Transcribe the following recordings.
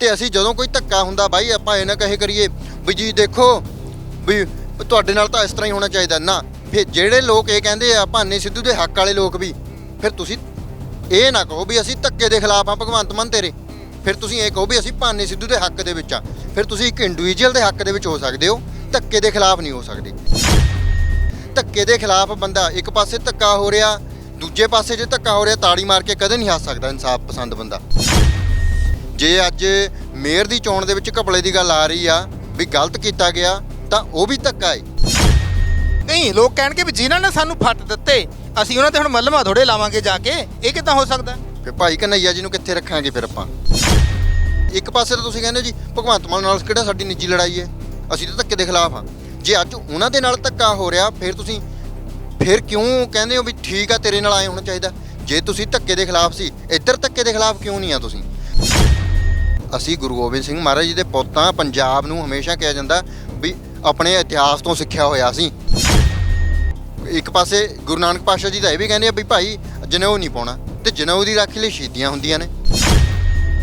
ਤੇ ਅਸੀਂ ਜਦੋਂ ਕੋਈ ਧੱਕਾ ਹੁੰਦਾ ਬਾਈ, ਆਪਾਂ ਇਹ ਨਾ ਕਹੇ ਕਰੀਏ ਵੀ ਜੀ ਦੇਖੋ ਵੀ ਤੁਹਾਡੇ ਨਾਲ ਤਾਂ ਇਸ ਤਰ੍ਹਾਂ ਹੀ ਹੋਣਾ ਚਾਹੀਦਾ। ਨਾ, ਫਿਰ ਜਿਹੜੇ ਲੋਕ ਇਹ ਕਹਿੰਦੇ ਆ, ਭਾਨੇ ਸਿੱਧੂ ਦੇ ਹੱਕ ਵਾਲੇ ਲੋਕ ਵੀ, ਫਿਰ ਤੁਸੀਂ ਇਹ ਨਾ ਕਹੋ ਵੀ ਅਸੀਂ ਧੱਕੇ ਦੇ ਖਿਲਾਫ ਆ, ਭਗਵੰਤ ਮਾਨ ਤੇਰੇ। ਫਿਰ ਤੁਸੀਂ ਇਹ ਕਹੋ ਵੀ ਅਸੀਂ ਭਾਨੇ ਸਿੱਧੂ ਦੇ ਹੱਕ ਦੇ ਵਿੱਚ ਆ। ਫਿਰ ਤੁਸੀਂ ਇੱਕ ਇੰਡੀਵਿਜੂਅਲ ਦੇ ਹੱਕ ਦੇ ਵਿੱਚ ਹੋ ਸਕਦੇ ਹੋ, ਧੱਕੇ ਦੇ ਖਿਲਾਫ ਨਹੀਂ ਹੋ ਸਕਦੇ। ਧੱਕੇ ਦੇ ਖਿਲਾਫ ਬੰਦਾ ਇੱਕ ਪਾਸੇ ਧੱਕਾ ਹੋ ਰਿਹਾ, ਦੂਜੇ ਪਾਸੇ ਜੇ ਧੱਕਾ ਹੋ ਰਿਹਾ, ਤਾੜੀ ਮਾਰ ਕੇ ਕਦੇ ਨਹੀਂ ਹੱਸ ਸਕਦਾ ਇਨਸਾਫ ਪਸੰਦ ਬੰਦਾ। ਜੇ ਅੱਜ ਮੇਅਰ ਦੀ ਚੋਣ ਦੇ ਵਿੱਚ ਘਪਲੇ ਦੀ ਗੱਲ ਆ ਰਹੀ ਆ ਵੀ ਗਲਤ ਕੀਤਾ ਗਿਆ ਤਾਂ ਉਹ ਵੀ ਧੱਕਾ ਏ। ਨਹੀਂ ਲੋਕ ਕਹਿਣਗੇ ਵੀ ਜਿਨ੍ਹਾਂ ਨੇ ਸਾਨੂੰ ਫੱਟ ਦਿੱਤੇ ਅਸੀਂ ਉਹਨਾਂ ਤੇ ਹੁਣ ਮੱਲਮਾ ਥੋੜੇ ਲਾਵਾਂਗੇ ਜਾ ਕੇ। ਇਹ ਕਿੱਦਾਂ ਹੋ ਸਕਦਾ? ਫਿਰ ਭਾਈ ਕਨਈਆ ਜੀ ਨੂੰ ਕਿੱਥੇ ਰੱਖਾਂਗੇ ਫਿਰ ਆਪਾਂ? ਇੱਕ ਪਾਸੇ ਤਾਂ ਤੁਸੀਂ ਕਹਿੰਦੇ ਜੀ ਭਗਵੰਤ ਮਾਨ ਨਾਲ ਕਿਹੜਾ ਸਾਡੀ ਨਿੱਜੀ ਲੜਾਈ ਹੈ ਅਸੀਂ ਤਾਂ ਧੱਕੇ ਦੇ ਖਿਲਾਫ ਆ। ਜੇ ਅੱਜ ਉਹਨਾਂ ਦੇ ਨਾਲ ਧੱਕਾ ਹੋ ਰਿਹਾ ਫਿਰ ਤੁਸੀਂ ਫਿਰ ਕਿਉਂ ਕਹਿੰਦੇ ਹੋ ਵੀ ਠੀਕ ਆ ਤੇਰੇ ਨਾਲ ਆਏ ਹੋਣਾ ਚਾਹੀਦਾ? ਜੇ ਤੁਸੀਂ ਧੱਕੇ ਦੇ ਖਿਲਾਫ ਸੀ ਇੱਧਰ ਧੱਕੇ ਦੇ ਖਿਲਾਫ ਕਿਉਂ ਨਹੀਂ ਆ ਤੁਸੀਂ? ਅਸੀਂ ਗੁਰੂ ਗੋਬਿੰਦ ਸਿੰਘ ਮਹਾਰਾਜ ਜੀ ਦੇ ਪੁੱਤਾਂ ਪੰਜਾਬ ਨੂੰ ਹਮੇਸ਼ਾ ਕਿਹਾ ਜਾਂਦਾ ਵੀ ਆਪਣੇ ਇਤਿਹਾਸ ਤੋਂ ਸਿੱਖਿਆ ਹੋਇਆ ਸੀ। ਇੱਕ ਪਾਸੇ ਗੁਰੂ ਨਾਨਕ ਪਾਤਸ਼ਾਹ ਜੀ ਦਾ ਇਹ ਵੀ ਕਹਿੰਦੇ ਆ ਵੀ ਭਾਈ ਜਨੇਊ ਨਹੀਂ ਪਾਉਣਾ ਤੇ ਜਨੇਊ ਦੀ ਰਾਖੀ ਲਈ ਸ਼ਹੀਦੀਆਂ ਹੁੰਦੀਆਂ ਨੇ।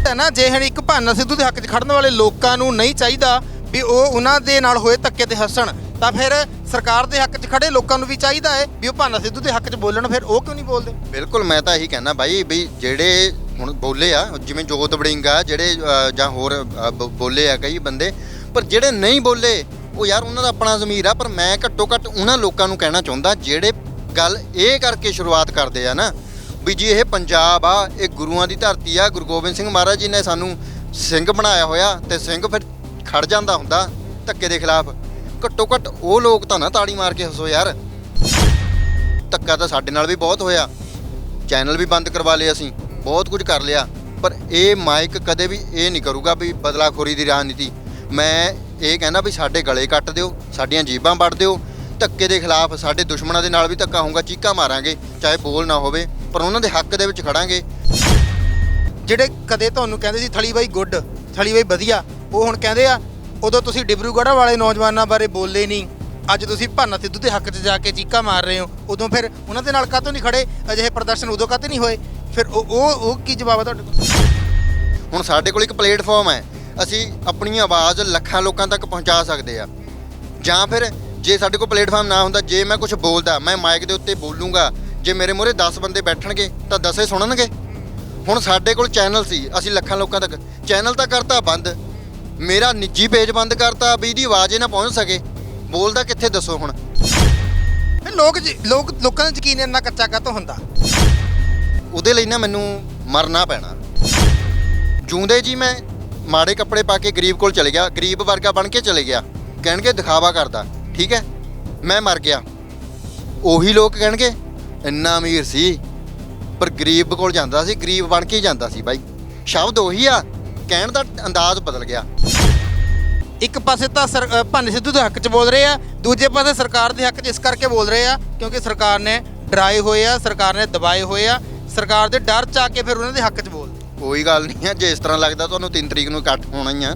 ਹੈ ਨਾ ਜੇ ਹੁਣ ਇੱਕ ਭਾਨਾ ਸਿੱਧੂ ਦੇ ਹੱਕ 'ਚ ਖੜਨ ਵਾਲੇ ਲੋਕਾਂ ਨੂੰ ਨਹੀਂ ਚਾਹੀਦਾ ਵੀ ਉਹ ਉਹਨਾਂ ਦੇ ਨਾਲ ਹੋਏ ਧੱਕੇ ਤੇ ਹੱਸਣ ਤਾਂ ਫਿਰ ਸਰਕਾਰ ਦੇ ਹੱਕ 'ਚ ਖੜੇ ਲੋਕਾਂ ਨੂੰ ਵੀ ਚਾਹੀਦਾ ਹੈ ਵੀ ਉਹ ਭਾਨਾ ਸਿੱਧੂ ਦੇ ਹੱਕ 'ਚ ਬੋਲਣ ਫਿਰ ਉਹ ਕਿਉਂ ਨਹੀਂ ਬੋਲਦੇ? ਬਿਲਕੁਲ ਮੈਂ ਤਾਂ ਇਹੀ ਕਹਿਣਾ ਬਾਈ ਵੀ ਜਿਹੜੇ ਹੁਣ ਬੋਲੇ ਆ, ਜਿਵੇਂ ਜੋਤ ਵੜਿੰਗ ਆ ਜਿਹੜੇ ਜਾਂ ਹੋਰ ਬ- ਬੋਲੇ ਆ ਕਈ ਬੰਦੇ, ਪਰ ਜਿਹੜੇ ਨਹੀਂ ਬੋਲੇ, ਉਹ ਯਾਰ ਉਹਨਾਂ ਦਾ ਆਪਣਾ ਜ਼ਮੀਰ ਆ, ਪਰ ਮੈਂ ਘੱਟੋ ਘੱਟ ਉਹਨਾਂ ਲੋਕਾਂ ਨੂੰ ਕਹਿਣਾ ਚਾਹੁੰਦਾ, ਜਿਹੜੇ ਗੱਲ ਇਹ ਕਰਕੇ ਸ਼ੁਰੂਆਤ ਕਰਦੇ ਆ ਨਾ, ਵੀ ਜੀ ਇਹ ਪੰਜਾਬ ਆ, ਇਹ ਗੁਰੂਆਂ ਦੀ ਧਰਤੀ ਆ, ਗੁਰੂ ਗੋਬਿੰਦ ਸਿੰਘ ਮਹਾਰਾਜ ਜੀ ਨੇ ਸਾਨੂੰ ਸਿੰਘ ਬਣਾਇਆ ਹੋਇਆ, ਤੇ ਸਿੰਘ ਫਿਰ ਖੜ ਜਾਂਦਾ ਹੁੰਦਾ ਧੱਕੇ ਦੇ ਖਿਲਾਫ। ਘੱਟੋ ਘੱਟ ਉਹ ਲੋਕ ਤਾਂ ਨਾ ਤਾੜੀ ਮਾਰ ਕੇ ਹੱਸੋ ਯਾਰ। ਧੱਕਾ ਤਾਂ ਸਾਡੇ ਨਾਲ ਵੀ ਬਹੁਤ ਹੋਇਆ। ਚੈਨਲ ਵੀ ਬੰਦ ਕਰਵਾ ਲਏ ਅਸੀਂ। ਬਹੁਤ ਕੁਝ ਕਰ ਲਿਆ, ਪਰ ਇਹ ਮਾਈਕ ਕਦੇ ਵੀ ਇਹ ਨਹੀਂ ਕਰੂਗਾ ਵੀ ਬਦਲਾਖੋਰੀ ਦੀ ਰਾਜਨੀਤੀ। ਮੈਂ ਇਹ ਕਹਿੰਦਾ ਵੀ ਸਾਡੇ ਗਲੇ ਕੱਟ ਦਿਓ, ਸਾਡੀਆਂ ਜੀਬਾਂ ਵੱਢ ਦਿਓ, ਧੱਕੇ ਦੇ ਖਿਲਾਫ ਸਾਡੇ ਦੁਸ਼ਮਣਾਂ ਦੇ ਨਾਲ ਵੀ ਧੱਕਾ ਹੋਊਗਾ, ਚੀਕਾਂ ਮਾਰਾਂਗੇ, ਚਾਹੇ ਬੋਲ ਨਾ ਹੋਵੇ, ਪਰ ਉਹਨਾਂ ਦੇ ਹੱਕ ਦੇ ਵਿੱਚ ਖੜਾਂਗੇ। ਜਿਹੜੇ ਕਦੇ ਤੁਹਾਨੂੰ ਕਹਿੰਦੇ ਸੀ, ਥਲੀ ਬਾਈ ਗੁੱਡ, ਥਲੀ ਬਾਈ ਵਧੀਆ ਉਹ ਹੁਣ ਕਹਿੰਦੇ ਆ, ਉਦੋਂ ਤੁਸੀਂ ਡਿਬਰੂਗੜ੍ਹ ਵਾਲੇ ਨੌਜਵਾਨਾਂ ਬਾਰੇ ਬੋਲੇ ਨਹੀਂ, ਅੱਜ ਤੁਸੀਂ ਭਾਨਾ ਸਿੱਧੂ ਦੇ ਹੱਕ 'ਚ ਜਾ ਕੇ ਚੀਕਾ ਮਾਰ ਰਹੇ ਹੋ ਉਦੋਂ ਫਿਰ ਉਹਨਾਂ ਦੇ ਨਾਲ ਕਾਹਤੋਂ ਨਹੀਂ ਖੜੇ? ਅਜਿਹੇ ਪ੍ਰਦਰਸ਼ਨ ਉਦੋਂ ਕਾਹਤੇ ਨਹੀਂ ਹੋਏ? ਫਿਰ ਉਹ ਉਹ ਉਹ ਕੀ ਜਵਾਬ ਹੈ ਤੁਹਾਡੇ ਕੋਲ? ਹੁਣ ਸਾਡੇ ਕੋਲ ਇੱਕ ਪਲੇਟਫਾਰਮ ਹੈ। ਅਸੀਂ ਆਪਣੀ ਆਵਾਜ਼ ਲੱਖਾਂ ਲੋਕਾਂ ਤੱਕ ਪਹੁੰਚਾ ਸਕਦੇ ਆ। ਜਾਂ ਫਿਰ ਜੇ ਸਾਡੇ ਕੋਲ ਪਲੇਟਫਾਰਮ ਨਾ ਹੁੰਦਾ ਜੇ ਮੈਂ ਕੁਝ ਬੋਲਦਾ ਮੈਂ ਮਾਈਕ ਦੇ ਉੱਤੇ ਬੋਲੂੰਗਾ ਜੇ ਮੇਰੇ ਮੂਹਰੇ 10 ਬੰਦੇ ਬੈਠਣਗੇ ਤਾਂ 10 ਹੀ ਸੁਣਨਗੇ। ਹੁਣ ਸਾਡੇ ਕੋਲ ਚੈਨਲ ਸੀ ਅਸੀਂ ਲੱਖਾਂ ਲੋਕਾਂ ਤੱਕ। ਚੈਨਲ ਤਾਂ ਕਰਤਾ ਬੰਦ। ਮੇਰਾ ਨਿੱਜੀ ਪੇਜ ਬੰਦ ਕਰਤਾ ਵੀ ਇਹਦੀ ਆਵਾਜ਼ ਹੀ ਨਾ ਪਹੁੰਚ ਸਕੇ। ਬੋਲਦਾ ਕਿੱਥੇ ਦੱਸੋ ਹੁਣ? ਲੋਕ ਜੀ- ਲੋਕ ਲੋਕਾਂ ਦਾ ਯਕੀਨ ਇੰਨਾ ਕੱਚਾ ਕਾਹਤੋਂ ਹੁੰਦਾ? ਉਹਦੇ ਲਈ ਨਾ ਮੈਨੂੰ ਮਰਨਾ ਪੈਣਾ। ਜੂੰਦੇ ਜੀ ਮੈਂ ਮਾੜੇ ਕੱਪੜੇ ਪਾ ਕੇ ਗਰੀਬ ਕੋਲ ਚਲੇ ਗਿਆ ਗਰੀਬ ਵਰਗਾ ਬਣ ਕੇ ਚਲੇ ਗਿਆ। ਕਹਿਣਗੇ ਦਿਖਾਵਾ ਕਰਦਾ ਠੀਕ ਹੈ? ਮੈਂ ਮਰ ਗਿਆ। ਉਹੀ ਲੋਕ ਕਹਿਣਗੇ ਇੰਨਾ ਅਮੀਰ ਸੀ। ਪਰ ਗਰੀਬ ਕੋਲ ਜਾਂਦਾ ਸੀ ਗਰੀਬ ਬਣ ਕੇ ਹੀ ਜਾਂਦਾ ਸੀ ਬਾਈ। ਸ਼ਬਦ ਉਹੀ ਆ ਕਹਿਣ ਦਾ ਅੰਦਾਜ਼ ਬਦਲ ਗਿਆ। ਇੱਕ ਪਾਸੇ ਤਾਂ ਸਰ- ਅ, ਸਿੱਧੂ ਦੇ ਹੱਕ 'ਚ ਬੋਲ ਰਹੇ ਆ ਦੂਜੇ ਪਾਸੇ ਸਰਕਾਰ ਦੇ ਹੱਕ 'ਚ ਇਸ ਕਰਕੇ ਬੋਲ ਰਹੇ ਆ ਕਿਉਂਕਿ ਸਰਕਾਰ ਨੇ ਡਰਾਏ ਹੋਏ ਆ ਸਰਕਾਰ ਨੇ ਦਬਾਏ ਹੋਏ ਆ ਸਰਕਾਰ ਦੇ ਡਰ 'ਚ ਆ ਕੇ ਫਿਰ ਉਹਨਾਂ ਦੇ ਹੱਕ 'ਚ ਬੋਲਦੇ। ਕੋਈ ਗੱਲ ਨਹੀਂ ਆ ਜੇ ਇਸ ਤਰ੍ਹਾਂ ਲੱਗਦਾ ਤੁਹਾਨੂੰ 3 ਤਰੀਕ ਨੂੰ ਇਕੱਠ ਹੋਣਾ ਹੀ ਆ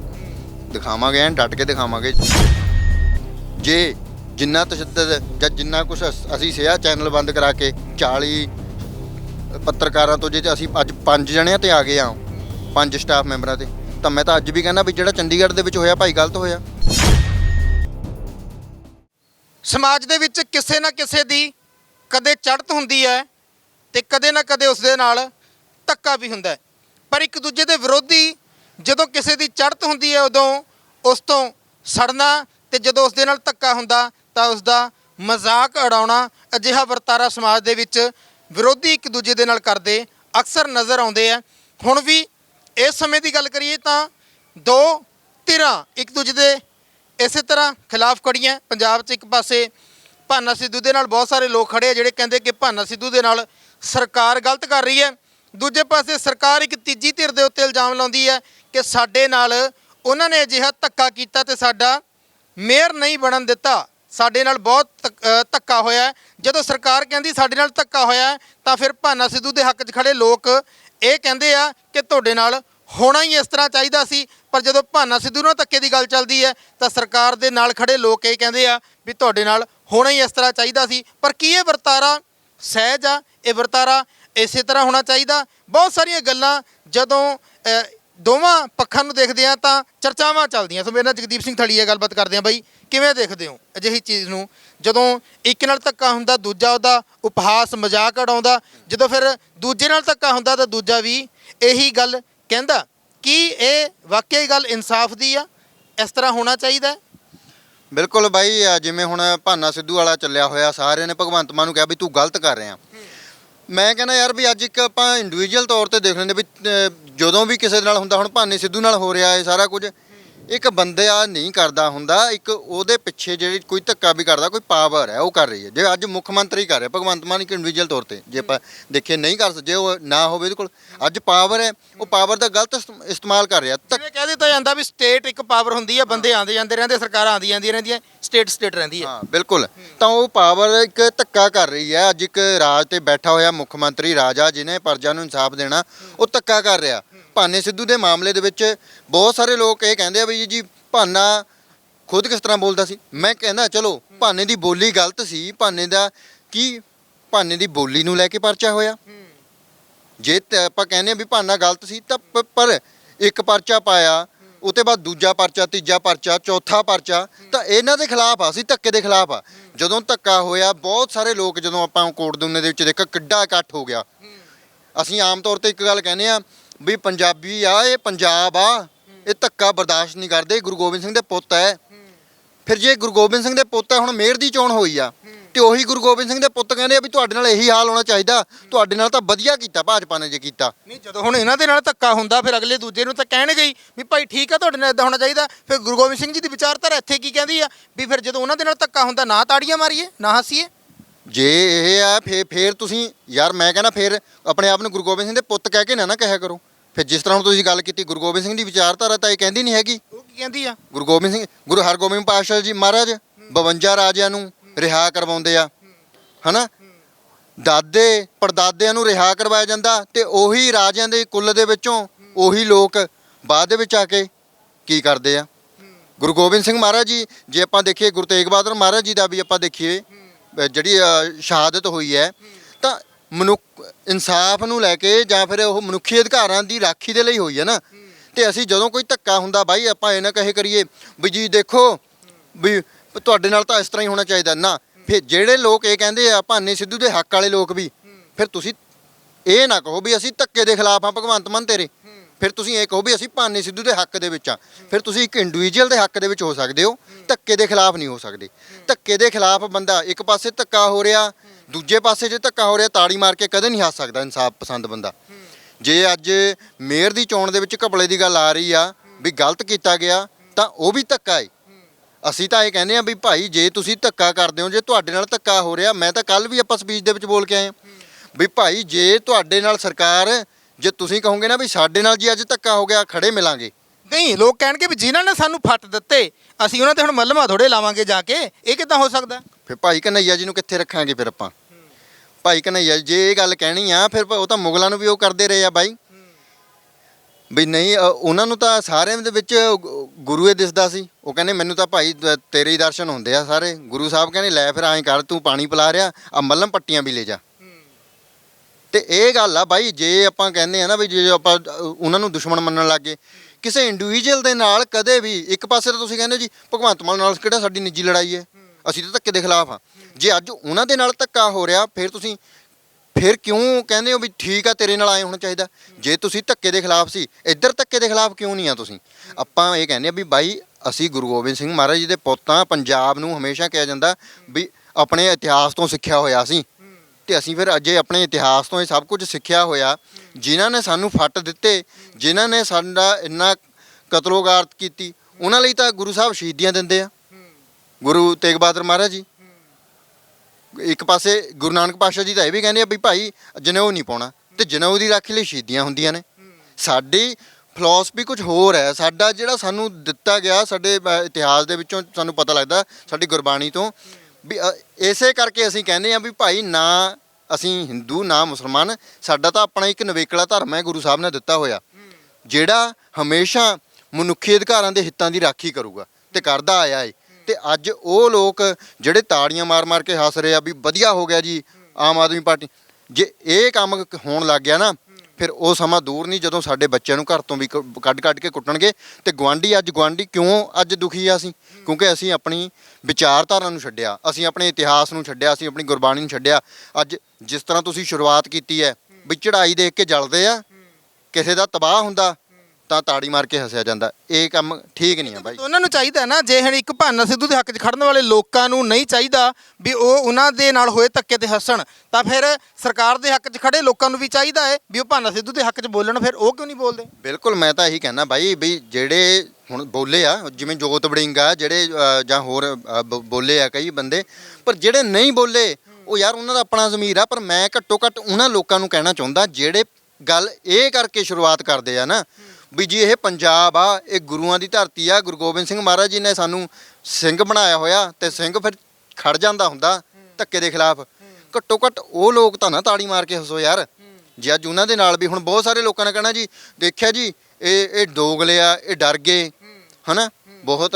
ਦਿਖਾਵਾਂਗੇ ਐਨ ਡਟ ਕੇ ਦਿਖਾਵਾਂਗੇ। ਜੇ ਜਿੰਨਾ ਤਸ਼ੱਦਦ ਜਾਂ ਜਿੰਨਾ ਕੁਝ ਅਸੀਂ ਸਿਆ ਚੈਨਲ ਬੰਦ ਕਰਾ ਕੇ 40 ਪੱਤਰਕਾਰਾਂ ਤੋਂ ਜੇ ਅਸੀਂ ਅੱਜ ਪੰਜ ਜਣਿਆਂ ਤੇ ਆ ਗਏ ਆ ਪੰਜ ਸਟਾਫ ਮੈਂਬਰਾਂ ਤੇ ਤਾਂ ਮੈਂ ਤਾਂ ਅੱਜ ਵੀ ਕਹਿੰਦਾ ਵੀ ਜਿਹੜਾ ਚੰਡੀਗੜ੍ਹ ਦੇ ਵਿੱਚ ਹੋਇਆ ਭਾਈ ਗਲਤ ਹੋਇਆ। ਸਮਾਜ ਦੇ ਵਿੱਚ ਕਿਸੇ ਨਾ ਕਿਸੇ ਦੀ ਕਦੇ ਚੜ੍ਹਤ ਹੁੰਦੀ ਹੈ ਤੇ ਕਦੇ ਨਾ ਕਦੇ ਉਸ ਦੇ ਨਾਲ ਧੱਕਾ ਵੀ ਹੁੰਦਾ ਪਰ ਇੱਕ ਦੂਜੇ ਦੇ ਵਿਰੋਧੀ ਜਦੋਂ ਕਿਸੇ ਦੀ ਚੜ੍ਹਤ ਹੁੰਦੀ ਹੈ ਉਦੋਂ ਉਸ ਤੋਂ ਸੜਨਾ ਤੇ ਜਦੋਂ ਉਸ ਦੇ ਨਾਲ ਧੱਕਾ ਹੁੰਦਾ ਤਾਂ ਉਸ ਦਾ ਮਜ਼ਾਕ ਉਡਾਉਣਾ ਅਜਿਹਾ ਵਰਤਾਰਾ ਸਮਾਜ ਦੇ ਵਿੱਚ ਵਿਰੋਧੀ ਇੱਕ ਦੂਜੇ ਦੇ ਨਾਲ ਕਰਦੇ ਅਕਸਰ ਨਜ਼ਰ ਆਉਂਦੇ ਆ। ਹੁਣ ਵੀ ਇਸ ਸਮੇਂ ਦੀ ਗੱਲ ਕਰੀਏ ਤਾਂ ਦੋ ਧਿਰਾਂ ਇੱਕ ਦੂਜੇ ਦੇ ਇਸੇ ਤਰ੍ਹਾਂ ਖਿਲਾਫ ਖੜੀਆਂ ਪੰਜਾਬ 'ਚ ਇੱਕ ਪਾਸੇ ਭਾਨਾ ਸਿੱਧੂ ਦੇ ਨਾਲ ਬਹੁਤ ਸਾਰੇ ਲੋਕ ਖੜੇ ਆ ਜਿਹੜੇ ਕਹਿੰਦੇ ਕਿ ਭਾਨਾ ਸਿੱਧੂ ਦੇ ਨਾਲ ਸਰਕਾਰ ਗਲਤ ਕਰ ਰਹੀ ਹੈ। ਦੂਜੇ ਪਾਸੇ ਸਰਕਾਰ ਇੱਕ ਤੀਜੀ ਧਿਰ ਦੇ ਉੱਤੇ ਇਲਜ਼ਾਮ ਲਾਉਂਦੀ ਹੈ ਕਿ ਸਾਡੇ ਨਾਲ ਉਹਨਾਂ ਨੇ ਅਜਿਹਾ ਧੱਕਾ ਕੀਤਾ ਤੇ ਸਾਡਾ ਮੇਅਰ ਨਹੀਂ ਬਣਨ ਦਿੱਤਾ। ਸਾਡੇ ਨਾਲ ਬਹੁਤ ਧੱਕ- ਧੱਕਾ ਹੋਇਆ ਜਦੋਂ ਸਰਕਾਰ ਕਹਿੰਦੀ ਸਾਡੇ ਨਾਲ ਧੱਕਾ ਹੋਇਆ ਤਾਂ ਫਿਰ ਭਾਨਾ ਸਿੱਧੂ ਦੇ ਹੱਕ 'ਚ ਖੜੇ ਲੋਕ ਇਹ ਕਹਿੰਦੇ ਆ ਕਿ ਤੁਹਾਡੇ ਨਾਲ ਹੋਣਾ ਹੀ ਇਸ ਤਰ੍ਹਾਂ ਚਾਹੀਦਾ ਸੀ। ਪਰ ਜਦੋਂ ਭਾਨਾ ਸਿੱਧੂ ਨਾਲ ਧੱਕੇ ਦੀ ਗੱਲ ਚੱਲਦੀ ਹੈ, ਤਾਂ ਸਰਕਾਰ ਦੇ ਨਾਲ ਖੜੇ ਲੋਕ ਇਹ ਕਹਿੰਦੇ ਆ ਵੀ ਤੁਹਾਡੇ ਨਾਲ ਹੋਣਾ ਹੀ ਇਸ ਤਰ੍ਹਾਂ ਚਾਹੀਦਾ ਸੀ। ਪਰ ਕੀ ਇਹ ਵਰਤਾਰਾ ਸਹਿਜ ਆ, ਇਹ ਵਰਤਾਰਾ ਇਸੇ ਤਰ੍ਹਾਂ ਹੋਣਾ ਚਾਹੀਦਾ। ਬਹੁਤ ਸਾਰੀਆਂ ਗੱਲਾਂ ਜਦੋਂ ਦੋਵਾਂ ਪੱਖਾਂ ਨੂੰ ਦੇਖਦੇ ਆ ਤਾਂ ਚਰਚਾਵਾਂ ਚੱਲਦੀਆਂ। ਸੋ ਮੇਰੇ ਨਾਲ ਜਗਦੀਪ ਸਿੰਘ ਥਲੀਆ ਗੱਲਬਾਤ ਕਰਦੇ ਆ ਬਾਈ, ਕਿਵੇਂ ਦੇਖਦੇ ਹੋ ਅਜਿਹੀ ਚੀਜ਼ ਨੂੰ? ਜਦੋਂ ਇੱਕ ਨਾਲ ਧੱਕਾ ਹੁੰਦਾ, ਦੂਜਾ ਉਹਦਾ ਉਪਹਾਸ, ਮਜ਼ਾਕ ਉਡਾਉਂਦਾ, ਜਦੋਂ ਫਿਰ ਦੂਜੇ ਨਾਲ ਧੱਕਾ ਹੁੰਦਾ ਤਾਂ ਦੂਜਾ ਵੀ ਇਹੀ ਗੱਲ ਕਹਿੰਦਾ ਕਿ ਇਹ ਵਾਕਿਆ ਹੀ ਗੱਲ ਇਨਸਾਫ ਦੀ ਆ, ਇਸ ਤਰ੍ਹਾਂ ਹੋਣਾ ਚਾਹੀਦਾ। ਬਿਲਕੁਲ ਬਾਈ ਆ ਜਿਵੇਂ ਹੁਣ ਭਾਨਾ ਸਿੱਧੂ ਵਾਲਾ ਚੱਲਿਆ ਹੋਇਆ ਸਾਰਿਆਂ ਨੇ ਭਗਵੰਤ ਮਾਨ ਨੂੰ ਕਿਹਾ ਵੀ ਤੂੰ ਗਲਤ ਕਰ ਰਿਹਾ। ਮੈਂ ਕਹਿੰਦਾ ਯਾਰ ਵੀ ਅੱਜ ਇੱਕ ਆਪਾਂ ਇੰਡੀਵਿਜੂਅਲ ਤੌਰ ਤੇ ਦੇਖ ਲੈਂਦੇ ਵੀ ਅਹ, ਜਦੋਂ ਵੀ ਕਿਸੇ ਦੇ ਨਾਲ ਹੁੰਦਾ ਹੁਣ ਭਾਨੇ ਸਿੱਧੂ ਨਾਲ ਹੋ ਰਿਹਾ ਹੈ ਸਾਰਾ ਕੁਝ ਇੱਕ ਬੰਦਾ ਨਹੀਂ ਕਰਦਾ ਹੁੰਦਾ ਇੱਕ ਉਹਦੇ ਪਿੱਛੇ ਜਿਹੜੀ ਕੋਈ ਧੱਕਾ ਵੀ ਕਰਦਾ ਕੋਈ ਪਾਵਰ ਹੈ ਉਹ ਕਰ ਰਹੀ ਹੈ। ਜੇ ਅੱਜ ਮੁੱਖ ਮੰਤਰੀ ਕਰ ਰਿਹਾ ਭਗਵੰਤ ਮਾਨ ਇੱਕ ਇੰਡੀਵਿਜੂਅਲ ਤੌਰ ਤੇ ਜੇ ਆਪਾਂ ਦੇਖੀਏ ਨਹੀਂ ਕਰ ਸਕਦੇ ਉਹ ਨਾ ਹੋਵੇ ਉਹਦੇ ਕੋਲ ਅੱਜ ਪਾਵਰ ਹੈ ਉਹ ਪਾਵਰ ਦਾ ਗਲਤ ਇਸਤ- ਇਸਤੇਮਾਲ ਕਰ ਰਿਹਾ। ਧੱਕ- ਜਿਵੇਂ ਕਹਿ ਦਿੱਤਾ ਜਾਂਦਾ ਵੀ ਸਟੇਟ ਇੱਕ ਪਾਵਰ ਹੁੰਦੀ ਆ ਬੰਦੇ ਆਉਂਦੇ ਜਾਂਦੇ ਰਹਿੰਦੇ ਸਰਕਾਰਾਂ ਆਉਂਦੀਆਂ ਜਾਂਦੀਆਂ ਰਹਿੰਦੀਆਂ ਸਟੇਟ ਸਟੇਟ ਰਹਿੰਦੀ ਹੈ। ਹਾਂ ਬਿਲਕੁਲ। ਤਾਂ ਉਹ ਪਾਵਰ ਇੱਕ ਧੱਕਾ ਕਰ ਰਹੀ ਹੈ ਅੱਜ ਇੱਕ ਰਾਜ ਤੇ ਬੈਠਾ ਹੋਇਆ ਮੁੱਖ ਮੰਤਰੀ ਰਾਜਾ ਜਿਹਨੇ ਪ੍ਰਜਾ ਨੂੰ ਇਨਸਾਫ ਦੇਣਾ ਉਹ ਧੱਕਾ ਕਰ ਰਿਹਾ। ਭਾਨੇ ਸਿੱਧੂ ਦੇ ਮਾਮਲੇ ਦੇ ਵਿੱਚ ਬਹੁਤ ਸਾਰੇ ਲੋਕ ਇਹ ਕਹਿੰਦੇ ਆ ਵੀ ਜੀ ਭਾਨਾ ਖੁਦ ਕਿਸ ਤਰ੍ਹਾਂ ਬੋਲਦਾ ਸੀ? ਮੈਂ ਕਹਿੰਦਾ, ਚਲੋ, ਭਾਨੇ ਦੀ ਬੋਲੀ ਗਲਤ ਸੀ, ਭਾਨੇ ਦਾ ਕੀ ਭਾਨੇ ਦੀ ਬੋਲੀ ਨੂੰ ਲੈ ਕੇ ਪਰਚਾ ਹੋਇਆ? ਜੇ ਤੇ ਆਪਾਂ ਕਹਿੰਦੇ ਆ ਵੀ ਭਾਨਾ ਗਲਤ ਸੀ, ਤਾਂ ਪ- ਪਰ ਇੱਕ ਪਰਚਾ ਪਾਇਆ ਉਤੇ ਬਾਅਦ ਦੂਜਾ ਪਰਚਾ, ਤੀਜਾ ਪਰਚਾ, ਚੌਥਾ ਪਰਚਾ, ਤਾਂ ਇਹਨਾਂ ਦੇ ਖਿਲਾਫ ਆ ਸੀ ਧੱਕੇ ਦੇ ਖਿਲਾਫ ਆ। ਜਦੋਂ ਧੱਕਾ ਹੋਇਆ, ਬਹੁਤ ਸਾਰੇ ਲੋਕ ਜਦੋਂ ਆਪਾਂ ਕੋਟ ਦੁਨੇ ਦੇ ਵਿੱਚ ਦੇਖਿਆ, ਕਿੱਡਾ ਇਕੱਠ ਹੋ ਗਿਆ। ਅਸੀਂ ਆਮ ਤੌਰ ਤੇ ਇੱਕ ਗੱਲ ਕਹਿੰਦੇ ਆ ਵੀ ਪੰਜਾਬੀ ਆ ਇਹ ਪੰਜਾਬ ਆ ਇਹ ਧੱਕਾ ਬਰਦਾਸ਼ਤ ਨਹੀਂ ਕਰਦੇ ਗੁਰੂ ਗੋਬਿੰਦ ਸਿੰਘ ਦੇ ਪੁੱਤ ਹੈ ਫਿਰ ਜੇ ਗੁਰੂ ਗੋਬਿੰਦ ਸਿੰਘ ਦੇ ਪੁੱਤ ਹੈ ਹੁਣ ਮੇਅਰ ਦੀ ਚੋਣ ਹੋਈ ਆ। ਤੇ ਉਹੀ ਗੁਰੂ ਗੋਬਿੰਦ ਸਿੰਘ ਦੇ ਪੁੱਤ ਕਹਿੰਦੇ ਆ ਵੀ ਤੁਹਾਡੇ ਨਾਲ ਇਹੀ ਹਾਲ ਹੋਣਾ ਚਾਹੀਦਾ ਤੁਹਾਡੇ ਨਾਲ ਤਾਂ ਵਧੀਆ ਕੀਤਾ ਭਾਜਪਾ ਨੇ ਜੇ ਕੀਤਾ। ਨਹੀਂ ਜਦੋਂ ਹੁਣ ਇਹਨਾਂ ਦੇ ਨਾਲ ਧੱਕਾ ਹੁੰਦਾ ਫਿਰ ਅਗਲੇ ਦੂਜੇ ਨੂੰ ਤਾਂ ਕਹਿਣਗੇ ਹੀ ਵੀ ਭਾਈ ਠੀਕ ਆ ਤੁਹਾਡੇ ਨਾਲ ਇਦਾਂ ਹੋਣਾ ਚਾਹੀਦਾ। ਫਿਰ ਗੁਰੂ ਗੋਬਿੰਦ ਸਿੰਘ ਜੀ ਦੀ ਵਿਚਾਰਧਾਰਾ ਇੱਥੇ ਕੀ ਕਹਿੰਦੀ ਆ? ਵੀ ਫਿਰ ਜਦੋਂ ਉਹਨਾਂ ਦੇ ਨਾਲ ਧੱਕਾ ਹੁੰਦਾ ਨਾ ਤਾੜੀਆਂ ਮਾਰੀਏ ਨਾ ਹੱਸੀਏ। ਜੇ ਇਹ ਆ ਫੇਰ ਫੇਰ ਤੁਸੀਂ ਯਾਰ ਮੈਂ ਕਹਿੰਦਾ ਫੇਰ ਆਪਣੇ ਆਪ ਨੂੰ ਗੁਰੂ ਗੋਬਿੰਦ ਸਿੰਘ ਦੇ ਪੁੱਤ ਕਹਿ ਕੇ ਨਾ ਨਾ ਕਹਿਆ ਕਰੋ। ਫਿਰ ਜਿਸ ਤਰ੍ਹਾਂ ਹੁਣ ਤੁਸੀਂ ਗੱਲ ਕੀਤੀ ਗੁਰੂ ਗੋਬਿੰਦ ਸਿੰਘ ਦੀ ਵਿਚਾਰਧਾਰਾ ਤਾਂ ਇਹ ਕਹਿੰਦੀ ਨਹੀਂ ਹੈਗੀ। ਉਹ ਕੀ ਕਹਿੰਦੀ ਆ? ਗੁਰੂ ਗੋਬਿੰਦ ਸਿੰਘ ਗੁਰੂ ਹਰਗੋਬਿੰਦ ਪਾਤਸ਼ਾਹ ਜੀ ਮਹਾਰਾਜ 52 ਰਾਜਿਆਂ ਨੂੰ ਰਿਹਾ ਕਰਵਾਉਂਦੇ ਆ ਹਨਾ? ਦਾਦੇ ਪੜਦਾਦਿਆਂ ਨੂੰ ਰਿਹਾ ਕਰਵਾਇਆ ਜਾਂਦਾ ਤੇ ਉਹੀ ਰਾਜਿਆਂ ਦੇ ਕੁੱਲ ਦੇ ਵਿੱਚੋਂ ਉਹੀ ਲੋਕ ਬਾਅਦ ਦੇ ਵਿੱਚ ਆ ਕੇ ਕੀ ਕਰਦੇ ਆ? ਗੁਰੂ ਗੋਬਿੰਦ ਸਿੰਘ ਮਹਾਰਾਜ ਜੀ ਜੇ ਆਪਾਂ ਦੇਖੀਏ ਗੁਰੂ ਤੇਗ ਬਹਾਦਰ ਮਹਾਰਾਜ ਜੀ ਦਾ ਵੀ ਆਪਾਂ ਦੇਖੀਏ ਜਿਹੜੀ ਸ਼ਹਾਦਤ ਹੋਈ ਹੈ ਤਾਂ ਮਨੁੱਖ ਇਨਸਾਫ ਨੂੰ ਲੈ ਕੇ ਜਾਂ ਫਿਰ ਉਹ ਮਨੁੱਖੀ ਅਧਿਕਾਰਾਂ ਦੀ ਰਾਖੀ ਦੇ ਲਈ ਹੋਈ ਹੈ ਨਾ। ਤੇ ਅਸੀਂ ਜਦੋਂ ਕੋਈ ਧੱਕਾ ਹੁੰਦਾ ਬਾਈ, ਆਪਾਂ ਇਹ ਨਾ ਕਹੇ ਕਰੀਏ ਵੀ ਜੀ ਦੇਖੋ ਵੀ ਤੁਹਾਡੇ ਨਾਲ ਤਾਂ ਇਸ ਤਰ੍ਹਾਂ ਹੀ ਹੋਣਾ ਚਾਹੀਦਾ। ਨਾ, ਫਿਰ ਜਿਹੜੇ ਲੋਕ ਇਹ ਕਹਿੰਦੇ ਆ, ਭਾਨੇ ਸਿੱਧੂ ਦੇ ਹੱਕ ਵਾਲੇ ਲੋਕ ਵੀ, ਫਿਰ ਤੁਸੀਂ ਇਹ ਨਾ ਕਹੋ ਵੀ ਅਸੀਂ ਧੱਕੇ ਦੇ ਖਿਲਾਫ ਆ ਭਗਵੰਤ ਮਾਨ ਤੇਰੇ। ਫਿਰ ਤੁਸੀਂ ਇਹ ਕਹੋ ਵੀ ਅਸੀਂ ਭਾਨੇ ਸਿੱਧੂ ਦੇ ਹੱਕ ਦੇ ਵਿੱਚ ਆ ਫਿਰ ਤੁਸੀਂ ਇੱਕ ਇੰਡੀਵਿਜੂਅਲ ਦੇ ਹੱਕ ਦੇ ਵਿੱਚ ਹੋ ਸਕਦੇ ਹੋ, ਧੱਕੇ ਦੇ ਖਿਲਾਫ ਨਹੀਂ ਹੋ ਸਕਦੇ। ਧੱਕੇ ਦੇ ਖਿਲਾਫ ਬੰਦਾ ਇੱਕ ਪਾਸੇ ਧੱਕਾ ਹੋ ਰਿਹਾ ਦੂਜੇ ਪਾਸੇ ਜੇ ਧੱਕਾ ਹੋ ਰਿਹਾ ਤਾੜੀ ਮਾਰ ਕੇ ਕਦੇ ਨਹੀਂ ਹੱਸ ਸਕਦਾ ਇਨਸਾਫ ਪਸੰਦ ਬੰਦਾ। ਜੇ ਅੱਜ ਮੇਅਰ ਦੀ ਚੋਣ ਦੇ ਵਿੱਚ ਘਪਲੇ ਦੀ ਗੱਲ ਆ ਰਹੀ ਆ ਵੀ ਗਲਤ ਕੀਤਾ ਗਿਆ ਤਾਂ ਉਹ ਵੀ ਧੱਕਾ ਹੈ ਅਸੀਂ ਤਾਂ ਇਹ ਕਹਿੰਦੇ ਆ ਵੀ ਭਾਈ ਜੇ ਤੁਸੀਂ ਧੱਕਾ ਕਰਦੇ ਹੋ ਜੇ ਤੁਹਾਡੇ ਨਾਲ ਧੱਕਾ ਹੋ ਰਿਹਾ ਮੈਂ ਤਾਂ ਕੱਲ ਵੀ ਆਪਾਂ ਸਪੀਚ ਦੇ ਵਿੱਚ ਬੋਲ ਕੇ ਆਏ ਆ ਵੀ ਭਾਈ ਜੇ ਤੁਹਾਡੇ ਨਾਲ ਸਰਕਾਰ ਜੇ ਤੁਸੀਂ ਕਹੋਗੇ ਨਾ ਵੀ ਸਾਡੇ ਨਾਲ ਜੀ ਅੱਜ ਧੱਕਾ ਹੋ ਗਿਆ ਖੜੇ ਮਿਲਾਂਗੇ। ਨਹੀਂ ਲੋਕ ਕਹਿਣਗੇ ਵੀ ਜਿਨ੍ਹਾਂ ਨੇ ਸਾਨੂੰ ਫੱਟ ਦਿੱਤੇ ਅਸੀਂ ਉਹਨਾਂ ਤੇ ਹੁਣ ਮੱਲਮਾ ਥੋੜੇ ਲਾਵਾਂਗੇ ਜਾ ਕੇ ਇਹ ਕਿੱਦਾਂ ਹੋ ਸਕਦਾ? ਫਿਰ ਭਾਈ ਕਨਈਆ ਜੀ ਨੂੰ ਕਿੱਥੇ ਰੱਖਾਂਗੇ ਫਿਰ ਆਪਾਂ? ਭਾਈ ਕਨਈਆ ਜੀ, ਜੇ ਇਹ ਗੱਲ ਕਹਿਣੀ ਆ ਫਿਰ ਉਹ ਤਾਂ ਮੁਗਲਾਂ ਨੂੰ ਵੀ ਉਹ ਕਰਦੇ ਰਹੇ ਆ ਬਾਈ। ਵੀ ਨਹੀਂ ਅ, ਉਹਨਾਂ ਨੂੰ ਤਾਂ ਸਾਰਿਆਂ ਦੇ ਵਿੱਚ ਗੁ- ਗੁਰੂ ਹੀ ਦਿਸਦਾ ਸੀ। ਉਹ ਕਹਿੰਦੇ ਮੈਨੂੰ ਤਾਂ ਭਾਈ ਦ- ਤੇਰੇ ਹੀ ਦਰਸ਼ਨ ਹੁੰਦੇ ਆ ਸਾਰੇ। ਗੁਰੂ ਸਾਹਿਬ ਕਹਿੰਦੇ ਲੈ ਫਿਰ ਐਂ ਕਰ ਤੂੰ ਪਾਣੀ ਪਿਲਾ ਰਿਆ ਆ ਮੱਲਮ ਪੱਟੀਆਂ ਵੀ ਲੈ ਜਾ। ਤੇ ਇਹ ਗੱਲ ਆ ਬਾਈ ਜੇ ਆਪਾਂ ਕਹਿੰਦੇ ਆ ਨਾ ਵੀ ਜੇ ਆਪਾਂ ਅ, ਉਹਨਾਂ ਨੂੰ ਦੁਸ਼ਮਣ ਮੰਨਣ ਲੱਗੇ ਕਿਸੇ ਇੰਡੀਵਿਜੂਅਲ ਦੇ ਨਾਲ ਕਦੇ ਵੀ ਇੱਕ ਪਾਸੇ ਤਾਂ ਤੁਸੀਂ ਕਹਿੰਦੇ ਜੀ ਭਗਵੰਤ ਮਾਨ ਨਾਲ ਕਿਹੜਾ ਸਾਡੀ ਨਿੱਜੀ ਲੜਾਈ ਹੈ? ਅਸੀਂ ਤਾਂ ਧੱਕੇ ਦੇ ਖਿਲਾਫ ਆ। ਜੇ ਅੱਜ ਉਹਨਾਂ ਦੇ ਨਾਲ ਧੱਕਾ ਹੋ ਰਿਹਾ, ਫਿਰ ਤੁਸੀਂ ਫਿਰ ਕਿਉਂ ਕਹਿੰਦੇ ਹੋ ਵੀ ਠੀਕ ਆ, ਤੇਰੇ ਨਾਲ ਆਏ ਹੋਣਾ ਚਾਹੀਦਾ? ਜੇ ਤੁਸੀਂ ਧੱਕੇ ਦੇ ਖਿਲਾਫ ਸੀ, ਇੱਧਰ ਧੱਕੇ ਦੇ ਖਿਲਾਫ ਕਿਉਂ ਨਹੀਂ ਆ ਤੁਸੀਂ? ਆਪਾਂ ਇਹ ਕਹਿੰਦੇ ਆ ਵੀ ਬਾਈ, ਅਸੀਂ ਗੁਰੂ ਗੋਬਿੰਦ ਸਿੰਘ ਮਹਾਰਾਜ ਜੀ ਦੇ ਪੁੱਤਾਂ, ਪੰਜਾਬ ਨੂੰ ਹਮੇਸ਼ਾ ਕਿਹਾ ਜਾਂਦਾ ਵੀ ਆਪਣੇ ਇਤਿਹਾਸ ਤੋਂ ਸਿੱਖਿਆ ਹੋਇਆ ਸੀ। ਤੇ ਅਸੀਂ ਫਿਰ ਅਜੇ ਆਪਣੇ ਇਤਿਹਾਸ ਤੋਂ ਇਹ ਸਭ ਕੁਝ ਸਿੱਖਿਆ ਹੋਇਆ। ਜਿਨ੍ਹਾਂ ਨੇ ਸਾਨੂੰ ਫੱਟ ਦਿੱਤੇ, ਜਿਨ੍ਹਾਂ ਨੇ ਸਾਡਾ ਇੰਨਾ ਕਤਲੋਗਾਰਤ ਕੀਤੀ, ਉਹਨਾਂ ਲਈ ਤਾਂ ਗੁਰੂ ਸਾਹਿਬ ਸ਼ਹੀਦੀਆਂ ਦਿੰਦੇ ਆ। ਗੁਰੂ ਤੇਗ ਬਹਾਦਰ ਮਹਾਰਾਜ ਜੀ। ਇੱਕ ਪਾਸੇ ਗੁਰੂ ਨਾਨਕ ਪਾਤਸ਼ਾਹ ਜੀ ਤਾਂ ਇਹ ਵੀ ਕਹਿੰਦੇ ਆ ਵੀ ਭਾਈ ਜਨੇਊ ਨਹੀਂ ਪਾਉਣਾ ਤੇ ਜਨੇਊ ਦੀ ਰਾਖੀ ਲਈ ਸ਼ਹੀਦੀਆਂ ਹੁੰਦੀਆਂ ਨੇ। ਸਾਡੀ ਫਿਲਾਸਫੀ ਕੁਝ ਹੋਰ ਹੈ। ਸਾਡਾ ਜਿਹੜਾ ਸਾਨੂੰ ਦਿੱਤਾ ਗਿਆ, ਸਾਡੇ ਇਤਿਹਾਸ ਦੇ ਵਿੱਚੋਂ ਸਾਨੂੰ ਪਤਾ ਲੱਗਦਾ ਸਾਡੀ ਗੁਰਬਾਣੀ ਤੋਂ ਵੀ ਇਸੇ ਕਰਕੇ ਅਸੀਂ ਕਹਿੰਦੇ ਆ ਵੀ ਭਾਈ ਨਾ ਅਸੀਂ ਹਿੰਦੂ, ਨਾ ਮੁਸਲਮਾਨ, ਸਾਡਾ ਤਾਂ ਆਪਣਾ ਇੱਕ ਨਵੇਕਲਾ ਧਰਮ ਹੈ, ਗੁਰੂ ਸਾਹਿਬ ਨੇ ਦਿੱਤਾ ਹੋਇਆ। ਜਿਹੜਾ ਹਮੇਸ਼ਾ ਮਨੁੱਖੀ ਅਧਿਕਾਰਾਂ ਦੇ ਹਿੱਤਾਂ ਦੀ ਰਾਖੀ ਕਰੂਗਾ ਤੇ ਕਰਦਾ ਆਇਆ ਏ। ਤੇ ਅੱਜ ਉਹ ਲੋਕ ਜਿਹੜੇ ਤਾੜੀਆਂ ਮਾਰ-ਮਾਰ ਕੇ ਹੱਸ ਰਹੇ ਆ ਵੀ ਵਧੀਆ ਹੋ ਗਿਆ ਜੀ, ਆਮ ਆਦਮੀ ਪਾਰਟੀ। ਜੇ ਇਹ ਕੰਮ ਹੋਣ ਲੱਗ ਗਿਆ ਨਾ, ਫਿਰ ਉਹ ਸਮਾਂ ਦੂਰ ਨਹੀਂ ਜਦੋਂ ਸਾਡੇ ਬੱਚਿਆਂ ਨੂੰ ਘਰ ਤੋਂ ਵੀ ਕ- ਕੱਢ-ਕੱਢ ਕੇ ਕੁੱਟਣਗੇ। ਤੇ ਗਵਾਂਢੀ ਅੱਜ ਗਵਾਂਢੀ ਕਿਉਂ ਅੱਜ ਦੁਖੀ ਆ ਅਸੀਂ? ਕਿਉਂਕਿ ਅਸੀਂ ਆਪਣੀ ਵਿਚਾਰਧਾਰਾ ਨੂੰ ਛੱਡਿਆ, ਅਸੀਂ ਆਪਣੇ ਇਤਿਹਾਸ ਨੂੰ ਛੱਡਿਆ, ਅਸੀਂ ਆਪਣੀ ਗੁਰਬਾਣੀ ਨੂੰ ਛੱਡਿਆ। ਅੱਜ ਜਿਸ ਤਰ੍ਹਾਂ ਤੁਸੀਂ ਸ਼ੁਰੂਆਤ ਕੀਤੀ ਹੈ ਵੀ ਚੜ੍ਹਾਈ ਦੇਖ ਕੇ ਜਲਦੇ ਆ, ਕਿਸੇ ਦਾ ਤਬਾਹ ਹੁੰਦਾ ਤਾਂ ਤਾੜੀ ਮਾਰ ਕੇ ਹੱਸਿਆ ਜਾਂਦਾ। ਇਹ ਕੰਮ ਠੀਕ ਨਹੀਂ ਆ ਬਾਈ। ਉਹਨਾਂ ਨੂੰ ਚਾਹੀਦਾ ਨਾ ਜੇ ਹੁਣ ਇੱਕ ਭਾਨਾ ਸਿੱਧੂ ਦੇ ਹੱਕ 'ਚ ਖੜਨ ਵਾਲੇ ਲੋਕਾਂ ਨੂੰ ਨਹੀਂ ਚਾਹੀਦਾ ਵੀ ਉਹ ਉਹਨਾਂ ਦੇ ਨਾਲ ਹੋਏ ਧੱਕੇ ਤੇ ਹੱਸਣ ਤਾਂ ਫਿਰ ਸਰਕਾਰ ਦੇ ਹੱਕ 'ਚ ਖੜੇ ਲੋਕਾਂ ਨੂੰ ਵੀ ਚਾਹੀਦਾ ਹੈ ਵੀ ਉਹ ਭਾਨਾ ਸਿੱਧੂ ਦੇ ਹੱਕ 'ਚ ਬੋਲਣ ਫਿਰ ਉਹ ਕਿਉਂ ਨਹੀਂ ਬੋਲਦੇ? ਬਿਲਕੁਲ ਮੈਂ ਤਾਂ ਇਹੀ ਕਹਿਣਾ ਬਾਈ ਵੀ ਜਿਹੜੇ ਹੁਣ ਬੋਲੇ ਆ ਜਿਵੇਂ ਜੋਤ ਬੜਿੰਗ ਜਿਹੜੇ ਜਾਂ ਹੋਰ ਬੋਲੇ ਆ ਕਈ ਬੰਦੇ ਪਰ ਜਿਹੜੇ ਨਹੀਂ ਬੋਲੇ ਉਹ ਯਾਰ ਉਹਨਾਂ ਦਾ ਆਪਣਾ ਜ਼ਮੀਰ ਆ ਪਰ ਮੈਂ ਘੱਟੋ ਘੱਟ ਉਹਨਾਂ ਲੋਕਾਂ ਨੂੰ ਕਹਿਣਾ ਚਾਹੁੰਦਾ ਜਿਹੜੇ ਗੱਲ ਇਹ ਕਰਕੇ ਸ਼ੁਰੂਆਤ ਕਰਦੇ ਆ ਨਾ ਵੀ ਜੀ ਇਹ ਪੰਜਾਬ ਆ, ਇਹ ਗੁਰੂਆਂ ਦੀ ਧਰਤੀ ਆ, ਗੁਰੂ ਗੋਬਿੰਦ ਸਿੰਘ ਮਹਾਰਾਜ ਜੀ ਨੇ ਸਾਨੂੰ ਸਿੰਘ ਬਣਾਇਆ ਹੋਇਆ ਤੇ ਸਿੰਘ ਫਿਰ ਖੜ ਜਾਂਦਾ ਹੁੰਦਾ ਧੱਕੇ ਦੇ ਖਿਲਾਫ। ਘੱਟੋ ਘੱਟ ਉਹ ਲੋਕ ਤਾਂ ਨਾ ਤਾੜੀ ਮਾਰ ਕੇ ਹੱਸੋ ਯਾਰ। ਜੇ ਅੱਜ ਉਹਨਾਂ ਦੇ ਨਾਲ ਵੀ ਹੁਣ ਬਹੁਤ ਸਾਰੇ ਲੋਕਾਂ ਨੇ ਕਹਿਣਾ ਜੀ, ਦੇਖਿਆ ਜੀ, ਇਹ ਇਹ ਡੋਗਲੇ ਆ, ਇਹ ਡਰ ਗਏ, ਹਨਾ? ਬਹੁਤ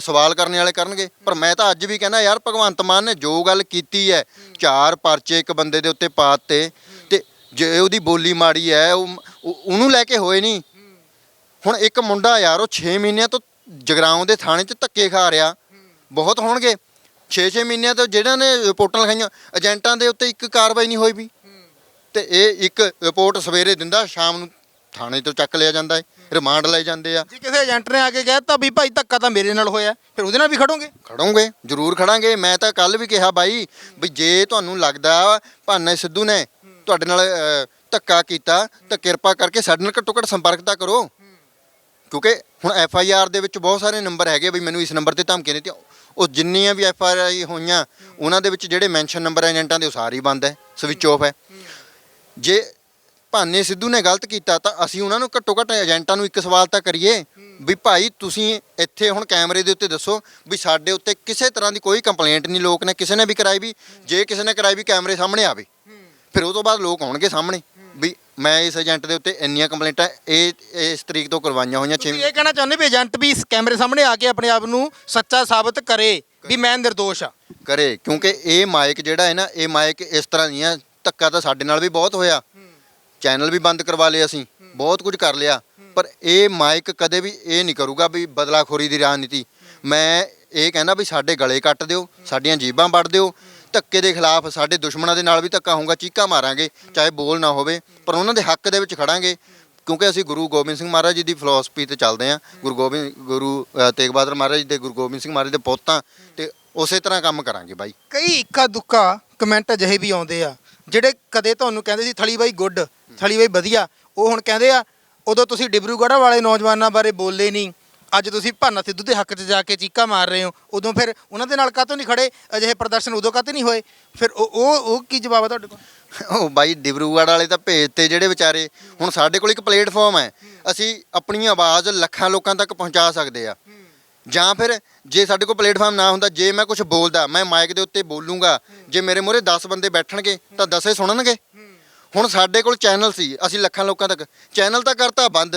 ਸਵਾਲ ਕਰਨ ਵਾਲੇ ਕਰਨਗੇ। ਪਰ ਮੈਂ ਤਾਂ ਅੱਜ ਵੀ ਕਹਿੰਦਾ ਯਾਰ, ਭਗਵੰਤ ਮਾਨ ਨੇ ਜੋ ਗੱਲ ਕੀਤੀ ਹੈ, ਚਾਰ ਪਰਚੇ ਇੱਕ ਬੰਦੇ ਦੇ ਉੱਤੇ ਪਾਤੇ ਤੇ ਜੇ ਉਹਦੀ ਬੋਲੀ ਮਾੜੀ ਹੈ ਉਹ- ਉਹਨੂੰ ਲੈ ਕੇ ਹੋਏ ਨਹੀਂ। ਹੁਣ ਇੱਕ ਮੁੰਡਾ ਯਾਰ ਉਹ 6 ਮਹੀਨਿਆਂ ਤੋਂ ਜਗਰਾਉਂ ਦੇ ਥਾਣੇ 'ਚ ਧੱਕੇ ਖਾ ਰਿਹਾ। ਬਹੁਤ ਹੋਣਗੇ। 6-6 ਮਹੀਨਿਆਂ ਤੋਂ ਜਿਹੜਾ ਨੇ ਰਿਪੋਰਟਾਂ ਲਿਖਾਈਆਂ ਏਜੰਟਾਂ ਦੇ ਉੱਤੇ ਇੱਕ ਕਾਰਵਾਈ ਨਹੀਂ ਹੋਈ ਵੀ। ਤੇ ਇਹ ਇੱਕ ਰਿਪੋਰਟ ਸਵੇਰੇ ਦਿੰਦਾ ਸ਼ਾਮ ਨੂੰ ਥਾਣੇ ਤੋਂ ਚੱਕ ਲਿਆ ਜਾਂਦਾ ਹੈ ਰਿਮਾਂਡ ਲਏ ਜਾਂਦੇ ਆ। ਜੇ ਕਿਸੇ ਏਜੰਟ ਨੇ ਆ ਕੇ ਕਹਿਤਾ ਵੀ ਭਾਈ ਧੱਕਾ ਤਾਂ ਮੇਰੇ ਨਾਲ ਹੋਇਆ ਫਿਰ ਉਹਦੇ ਨਾਲ ਵੀ ਖੜੋਗੇ? ਖੜੋਂਗੇ ਜ਼ਰੂਰ ਖੜਾਂਗੇ। ਮੈਂ ਤਾਂ ਕੱਲ ਵੀ ਕਿਹਾ ਬਾਈ ਵੀ ਜੇ ਤੁਹਾਨੂੰ ਲੱਗਦਾ ਭਾਨੇ ਸਿੱਧੂ ਨੇ ਤੁਹਾਡੇ ਨਾਲ ਧੱਕਾ ਕੀਤਾ ਤਾਂ ਕਿਰਪਾ ਕਰਕੇ ਸਾਡੇ ਨਾਲ ਘੱਟੋ ਘੱਟ ਸੰਪਰਕ ਤਾਂ ਕਰੋ। ਕਿਉਂਕਿ ਹੁਣ ਐਫ ਆਈ ਆਰ ਦੇ ਵਿੱਚ ਬਹੁਤ ਸਾਰੇ ਨੰਬਰ ਹੈਗੇ ਵੀ ਮੈਨੂੰ ਇਸ ਨੰਬਰ ਤੇ ਧਮਕੀਆਂ ਦਿੱਤੀਆਂ। ਉਹ ਜਿੰਨੀਆਂ ਵੀ ਐਫ ਆਈ ਆਰ ਹੋਈਆਂ, ਉਹਨਾਂ ਦੇ ਵਿੱਚ ਜਿਹੜੇ ਮੈਂਸ਼ਨ ਨੰਬਰ ਏਜੰਟਾਂ ਦੇ ਉਹ ਸਾਰੇ ਬੰਦ ਹੈ ਸਵਿਚ ਆਫ ਹੈ ਜੇ ਭਾਨੇ ਸਿੱਧੂ ਨੇ ਗਲਤ ਕੀਤਾ ਤਾਂ ਅਸੀਂ ਉਹਨਾਂ ਨੂੰ ਘੱਟੋ ਘੱਟ ਏਜੰਟਾਂ ਨੂੰ ਇੱਕ ਸਵਾਲ ਤਾਂ ਕਰੀਏ ਵੀ ਭਾਈ ਤੁਸੀਂ ਇੱਥੇ ਹੁਣ ਕੈਮਰੇ ਦੇ ਉੱਤੇ ਦੱਸੋ ਵੀ ਸਾਡੇ ਉੱਤੇ ਕਿਸੇ ਤਰ੍ਹਾਂ ਦੀ ਕੋਈ ਕੰਪਲੇਂਟ ਨਹੀਂ, ਲੋਕ ਨੇ ਕਿਸੇ ਨੇ ਵੀ ਕਰਾਈ ਵੀ, ਜੇ ਕਿਸੇ ਨੇ ਕਰਾਈ ਵੀ ਕੈਮਰੇ ਸਾਹਮਣੇ ਆਵੇ, ਫਿਰ ਉਹ ਤੋਂ ਬਾਅਦ ਲੋਕ ਆਉਣਗੇ ਸਾਹਮਣੇ। ਵੀ ਮੈਂ ਇਸ ਏਜੰਟ ਦੇ ਉੱਤੇ ਇੰਨੀਆਂ ਕੰਪਲੇਂਟਾਂ ਇਹ ਇਸ ਤਰੀਕ ਤੋਂ ਕਰਵਾਈਆਂ ਹੋਈਆਂ ਤੁਸੀਂ 6 ਇਹ ਕਹਿਣਾ ਚਾਹੁੰਦੇ ਵੀ ਏਜੰਟ ਵੀ ਇਸ ਕੈਮਰੇ ਸਾਹਮਣੇ ਆ ਕੇ ਆਪਣੇ ਆਪ ਨੂੰ ਸੱਚਾ ਸਾਬਤ ਕਰੇ ਵੀ ਮੈਂ ਨਿਰਦੋਸ਼ ਆ। ਕਰੇ ਕਿਉਂਕਿ ਇਹ ਮਾਈਕ ਜਿਹੜਾ ਹੈ ਨਾ ਇਹ ਮਾਈਕ ਇਸ ਤਰ੍ਹਾਂ ਨਹੀਂ ਆ ਧੱਕਾ ਤਾਂ ਸਾਡੇ ਨਾਲ ਵੀ ਬਹੁਤ ਹੋਇਆ। ਚੈਨਲ ਵੀ ਬੰਦ ਕਰਵਾ ਲਏ ਅਸੀਂ ਬਹੁਤ ਕੁਝ ਕਰ ਲਿਆ। ਪਰ ਇਹ ਮਾਈਕ ਕਦੇ ਵੀ ਇਹ ਨਹੀਂ ਕਰੂਗਾ ਵੀ ਬਦਲਾਖੋਰੀ ਦੀ ਰਾਜਨੀਤੀ। ਮੈਂ ਇਹ ਕਹਿੰਦਾ ਵੀ ਸਾਡੇ ਗਲੇ ਕੱਟ ਦਿਓ ਸਾਡੀਆਂ ਜੀਬਾਂ ਵੱਢ ਦਿਓ ਧੱਕੇ ਦੇ ਖਿਲਾਫ ਸਾਡੇ ਦੁਸ਼ਮਣਾਂ ਦੇ ਨਾਲ ਵੀ ਧੱਕਾ ਹੋਊਗਾ, ਚੀਕਾਂ ਮਾਰਾਂਗੇ, ਚਾਹੇ ਬੋਲ ਨਾ ਹੋਵੇ, ਪਰ ਉਹਨਾਂ ਦੇ ਹੱਕ ਦੇ ਵਿੱਚ ਖੜਾਂਗੇ। ਕਿਉਂਕਿ ਅਸੀਂ ਗੁਰੂ ਗੋਬਿੰਦ ਸਿੰਘ ਮਹਾਰਾਜ ਜੀ ਦੀ ਫਿਲਾਸਫੀ ਤੇ ਚੱਲਦੇ ਹਾਂ। ਗੁਰੂ ਗੋਬਿੰਦ, ਗੁਰੂ ਤੇਗ ਬਹਾਦਰ ਮਹਾਰਾਜ ਜੀ ਦੇ ਗੁਰੂ ਗੋਬਿੰਦ ਸਿੰਘ ਮਹਾਰਾਜ ਦੇ ਪੋਤਾਂ ਤੇ ਉਸੇ ਤਰ੍ਹਾਂ ਕੰਮ ਕਰਾਂਗੇ ਬਾਈ। ਕਈ ਇੱਕਾ ਦੁੱਕਾ ਕਮੈਂਟ ਅਜਿਹੇ ਵੀ ਆਉਂਦੇ ਆ, ਜਿਹੜੇ ਕਦੇ ਤੁਹਾਨੂੰ ਕਹਿੰਦੇ ਸੀ, ਥਲੀ ਬਾਈ ਗੁੱਡ, ਥਲੀ ਬਾਈ ਵਧੀਆ। ਉਹ ਹੁਣ ਕਹਿੰਦੇ ਆ, ਉਦੋਂ ਤੁਸੀਂ ਡਿਬਰੂਗੜ੍ਹ ਵਾਲੇ ਨੌਜਵਾਨਾਂ ਬਾਰੇ ਬੋਲੇ ਨਹੀਂ ਅੱਜ ਤੁਸੀਂ ਭਾਨਾ ਸਿੱਧੂ ਦੇ ਹੱਕ 'ਚ ਜਾ ਕੇ ਚੀਕਾ ਮਾਰ ਰਹੇ ਹੋ, ਉਦੋਂ ਫਿਰ ਉਹਨਾਂ ਦੇ ਨਾਲ ਕਾਹਤੋਂ ਨਹੀਂ ਖੜੇ ਅਜਿਹੇ ਪ੍ਰਦਰਸ਼ਨ ਉਦੋਂ ਕਾਹਤੇ ਨਹੀਂ ਹੋਏ? ਫਿਰ ਉਹ ਉਹ ਉਹ ਕੀ ਜਵਾਬ ਹੈ ਤੁਹਾਡੇ ਕੋਲ? ਉਹ ਬਾਈ, ਡਿਬਰੂਗੜ੍ਹ ਵਾਲੇ ਤਾਂ ਭੇਜ ਤੇ ਜਿਹੜੇ ਵਿਚਾਰੇ, ਹੁਣ ਸਾਡੇ ਕੋਲ ਇੱਕ ਪਲੇਟਫਾਰਮ ਹੈ। ਅਸੀਂ ਆਪਣੀ ਆਵਾਜ਼ ਲੱਖਾਂ ਲੋਕਾਂ ਤੱਕ ਪਹੁੰਚਾ ਸਕਦੇ ਆ। ਜਾਂ ਫਿਰ ਜੇ ਸਾਡੇ ਕੋਲ ਪਲੇਟਫਾਰਮ ਨਾ ਹੁੰਦਾ, ਜੇ ਮੈਂ ਕੁਝ ਬੋਲਦਾ, ਮੈਂ ਮਾਈਕ ਦੇ ਉੱਤੇ ਬੋਲੂੰਗਾ, ਜੇ ਮੇਰੇ ਮੂਹਰੇ 10 ਬੰਦੇ ਬੈਠਣਗੇ, ਤਾਂ 10 ਸੁਣਨਗੇ। ਹੁਣ ਸਾਡੇ ਕੋਲ ਚੈਨਲ ਸੀ, ਅਸੀਂ ਲੱਖਾਂ ਲੋਕਾਂ ਤੱਕ। ਚੈਨਲ ਤਾਂ ਕਰਤਾ ਬੰਦ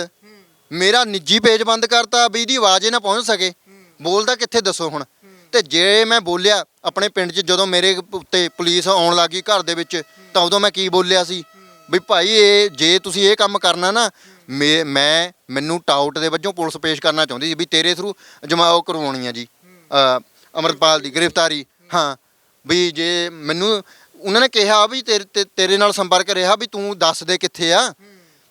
ਮੇਰਾ ਨਿੱਜੀ ਪੇਜ ਬੰਦ ਕਰਤਾ ਵੀ ਇਹਦੀ ਆਵਾਜ਼ ਹੀ ਨਾ ਪਹੁੰਚ ਸਕੇ। ਬੋਲਦਾ ਕਿੱਥੇ ਦੱਸੋ ਹੁਣ? ਤੇ ਜੇ ਮੈਂ ਬੋਲਿਆ ਆਪਣੇ ਪਿੰਡ 'ਚ ਜਦੋਂ ਮੇਰੇ ਉੱਤੇ ਪੁਲਿਸ ਆਉਣ ਲੱਗੀ ਘਰ ਦੇ ਵਿੱਚ ਤਾਂ ਉਦੋਂ ਮੈਂ ਕੀ ਬੋਲਿਆ ਸੀ? ਵੀ ਭਾਈ ਇਹ ਜੇ ਤੁਸੀਂ ਇਹ ਕੰਮ ਕਰਨਾ ਨਾ ਮੇ- ਮੈਂ ਮੈਨੂੰ ਟਾਊਟ ਦੇ ਵਜੋਂ ਪੁਲਿਸ ਪੇਸ਼ ਕਰਨਾ ਚਾਹੁੰਦੀ ਸੀ ਵੀ ਤੇਰੇ ਥਰੂ ਜਮਾ ਉਹ ਕਰਵਾਉਣੀ ਆ ਜੀ। ਅ, ਅਮਰਪਾਲ ਦੀ ਗ੍ਰਿਫਤਾਰੀ। ਹਾਂ ਵੀ ਜੇ ਮੈਨੂੰ ਉਹਨਾਂ ਨੇ ਕਿਹਾ ਵੀ ਤੇਰੇ ਤੇਰੇ ਨਾਲ ਸੰਪਰਕ ਰਿਹਾ ਵੀ ਤੂੰ ਦੱਸ ਦੇ ਕਿੱਥੇ ਆ?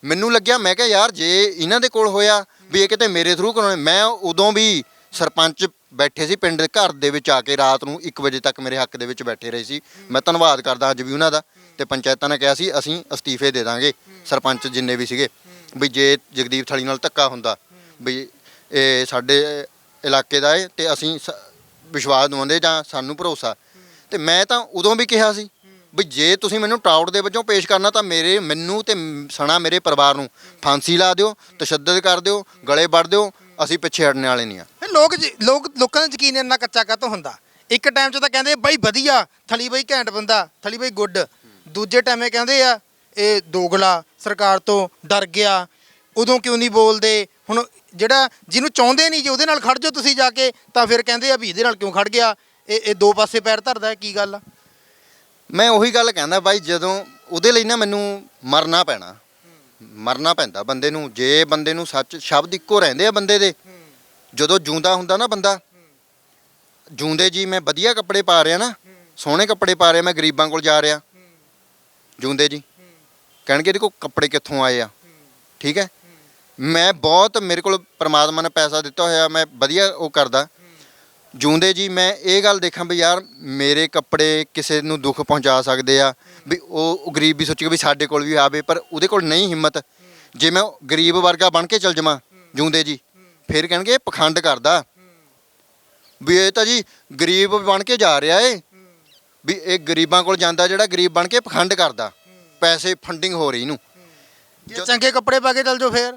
ਮੈਨੂੰ ਲੱਗਿਆ, ਮੈਂ ਕਿਹਾ, ਯਾਰ, ਜੇ ਇਹਨਾਂ ਦੇ ਕੋਲ ਹੋਇਆ ਵੀ ਇਹ ਕਿਤੇ ਮੇਰੇ ਥਰੂ ਕਰਾਉਣੇ, ਮੈਂ ਉਦੋਂ ਵੀ ਸਰਪੰਚ ਬੈਠੇ ਸੀ ਪਿੰਡ ਦੇ ਘਰ ਦੇ ਵਿੱਚ ਆ ਕੇ ਰਾਤ ਨੂੰ 1 ਵਜੇ ਤੱਕ ਮੇਰੇ ਹੱਕ ਦੇ ਵਿੱਚ ਬੈਠੇ ਰਹੇ ਸੀ। ਮੈਂ ਧੰਨਵਾਦ ਕਰਦਾ ਅੱਜ ਵੀ ਉਹਨਾਂ ਦਾ ਤੇ ਪੰਚਾਇਤਾਂ ਨੇ ਕਿਹਾ ਸੀ, ਅਸੀਂ ਅਸਤੀਫੇ ਦੇ ਦਾਂਗੇ ਸਰਪੰਚ ਜਿੰਨੇ ਵੀ ਸੀਗੇ। ਵੀ ਜੇ ਜਗਦੀਪ ਥਲੀ ਨਾਲ ਧੱਕਾ ਹੁੰਦਾ ਵੀ ਇਹ ਸਾਡੇ ਇਲਾਕੇ ਦਾ ਹੈ ਤੇ ਅਸੀਂ ਸ- ਵਿਸ਼ਵਾਸ ਦਵਾਉਂਦੇ ਜਾਂ ਸਾਨੂੰ ਭਰੋਸਾ। ਤੇ ਮੈਂ ਤਾਂ ਉਦੋਂ ਵੀ ਕਿਹਾ ਸੀ ਵੀ ਜੇ ਤੁਸੀਂ ਮੈਨੂੰ ਟਾਊਟ ਦੇ ਵਜੋਂ ਪੇਸ਼ ਕਰਨਾ ਤਾਂ ਮੇਰੇ, ਮੈਨੂੰ ਤੇ ਸਣਾ ਮੇਰੇ ਪਰਿਵਾਰ ਨੂੰ ਫਾਂਸੀ ਲਾ ਦਿਓ, ਤਸ਼ੱਦਦ ਕਰ ਦਿਓ, ਗਲੇ ਵੱਢ ਦਿਓ, ਅਸੀਂ ਪਿੱਛੇ ਹਟਣ ਵਾਲੇ ਨਹੀਂ ਆ। ਫਿਰ ਲੋਕ ਜੀ, ਲੋਕ ਲੋਕਾਂ ਦਾ ਯਕੀਨ ਇੰਨਾ ਕੱਚਾ ਕਾਹਤੋਂ ਹੁੰਦਾ? ਇੱਕ ਟਾਈਮ 'ਚ ਤਾਂ ਕਹਿੰਦੇ, ਬਾਈ ਵਧੀਆ, ਥਲੀ ਬਾਈ ਘੈਂਟ ਬੰਦਾ, ਥਲੀ ਬਾਈ ਗੁੱਡ। ਦੂਜੇ ਟਾਈਮੇ ਕਹਿੰਦੇ ਆ, ਇਹ ਦੋਗਲਾ, ਸਰਕਾਰ ਤੋਂ ਡਰ ਗਿਆ, ਉਦੋਂ ਕਿਉਂ ਨਹੀਂ ਬੋਲਦੇ? ਹੁਣ ਜਿਹੜਾ ਜਿਹਨੂੰ ਚਾਹੁੰਦੇ ਨਹੀਂ ਜੇ ਉਹਦੇ ਨਾਲ ਖੜ ਜਾਓ ਤੁਸੀਂ ਜਾ ਕੇ, ਤਾਂ ਫਿਰ ਕਹਿੰਦੇ ਆ ਵੀ ਇਹਦੇ ਨਾਲ ਕਿਉਂ ਖੜ ਗਿਆ? ਇਹ ਇਹ ਦੋ ਪਾਸੇ ਪੈਰ ਧਰਦਾ ਹੈ, ਕੀ ਗੱਲ ਆ? ਮੈਂ ਉਹੀ ਗੱਲ ਕਹਿੰਦਾ ਬਾਈ, ਜਦੋਂ ਉਹਦੇ ਲਈ ਨਾ ਮੈਨੂੰ ਮਰਨਾ ਪੈਣਾ। ਮਰਨਾ ਪੈਂਦਾ ਬੰਦੇ ਨੂੰ, ਜੇ ਬੰਦੇ ਨੂੰ ਸੱਚ ਸ਼ਬਦ ਇੱਕੋ ਰਹਿੰਦੇ ਆ ਬੰਦੇ ਦੇ, ਜਦੋਂ ਜੂੰਦਾ ਹੁੰਦਾ ਨਾ ਬੰਦਾ, ਜੂੰਦੇ ਜੀ ਮੈਂ ਵਧੀਆ ਕੱਪੜੇ ਪਾ ਰਿਹਾ ਨਾ, ਸੋਹਣੇ ਕੱਪੜੇ ਪਾ ਰਿਹਾ, ਮੈਂ ਗਰੀਬਾਂ ਕੋਲ ਜਾ ਰਿਹਾ। ਜੂੰਦੇ ਜੀ, ਕਹਿਣਗੇ ਇਹਦੇ ਕੋਲ ਕੱਪੜੇ ਕਿੱਥੋਂ ਆਏ ਆ, ਠੀਕ ਹੈ? ਮੈਂ ਬਹੁਤ ਮੇਰੇ ਕੋਲ ਪ੍ਰਮਾਤਮਾ ਨੇ ਪੈਸਾ ਦਿੱਤਾ ਹੋਇਆ, ਮੈਂ ਵਧੀਆ ਉਹ ਕਰਦਾ। ਜੂੰਦੇ ਜੀ, ਮੈਂ ਇਹ ਗੱਲ ਦੇਖਾਂ ਵੀ ਯਾਰ ਮੇਰੇ ਕੱਪੜੇ ਕਿਸੇ ਨੂੰ ਦੁੱਖ ਪਹੁੰਚਾ ਸਕਦੇ ਆ, ਵੀ ਉਹ ਗਰੀਬ ਵੀ ਸੋਚੇਗਾ ਵੀ ਸਾਡੇ ਕੋਲ ਵੀ ਆਵੇ, ਪਰ ਉਹਦੇ ਕੋਲ ਨਹੀਂ ਹਿੰਮਤ। ਜੇ ਮੈਂ ਗਰੀਬ ਵਰਗਾ ਬਣ ਕੇ ਚੱਲ ਜਾਵਾਂ ਜੂੰਦੇ ਜੀ, ਫਿਰ ਕਹਿਣਗੇ ਇਹ ਪਖੰਡ ਕਰਦਾ। ਵੀ ਇਹ ਤਾਂ ਜੀ ਗਰੀਬ ਬਣ ਕੇ ਜਾ ਰਿਹਾ ਏ। ਵੀ ਇਹ ਗਰੀਬਾਂ ਕੋਲ ਜਾਂਦਾ ਜਿਹੜਾ ਗਰੀਬ ਬਣ ਕੇ ਪਖੰਡ ਕਰਦਾ, ਪੈਸੇ ਫੰਡਿੰਗ ਹੋ ਰਹੀ ਇਹਨੂੰ ਜੇ ਚੰਗੇ ਕੱਪੜੇ ਪਾ ਕੇ ਚੱਲ ਜਾਓ ਫੇਰ।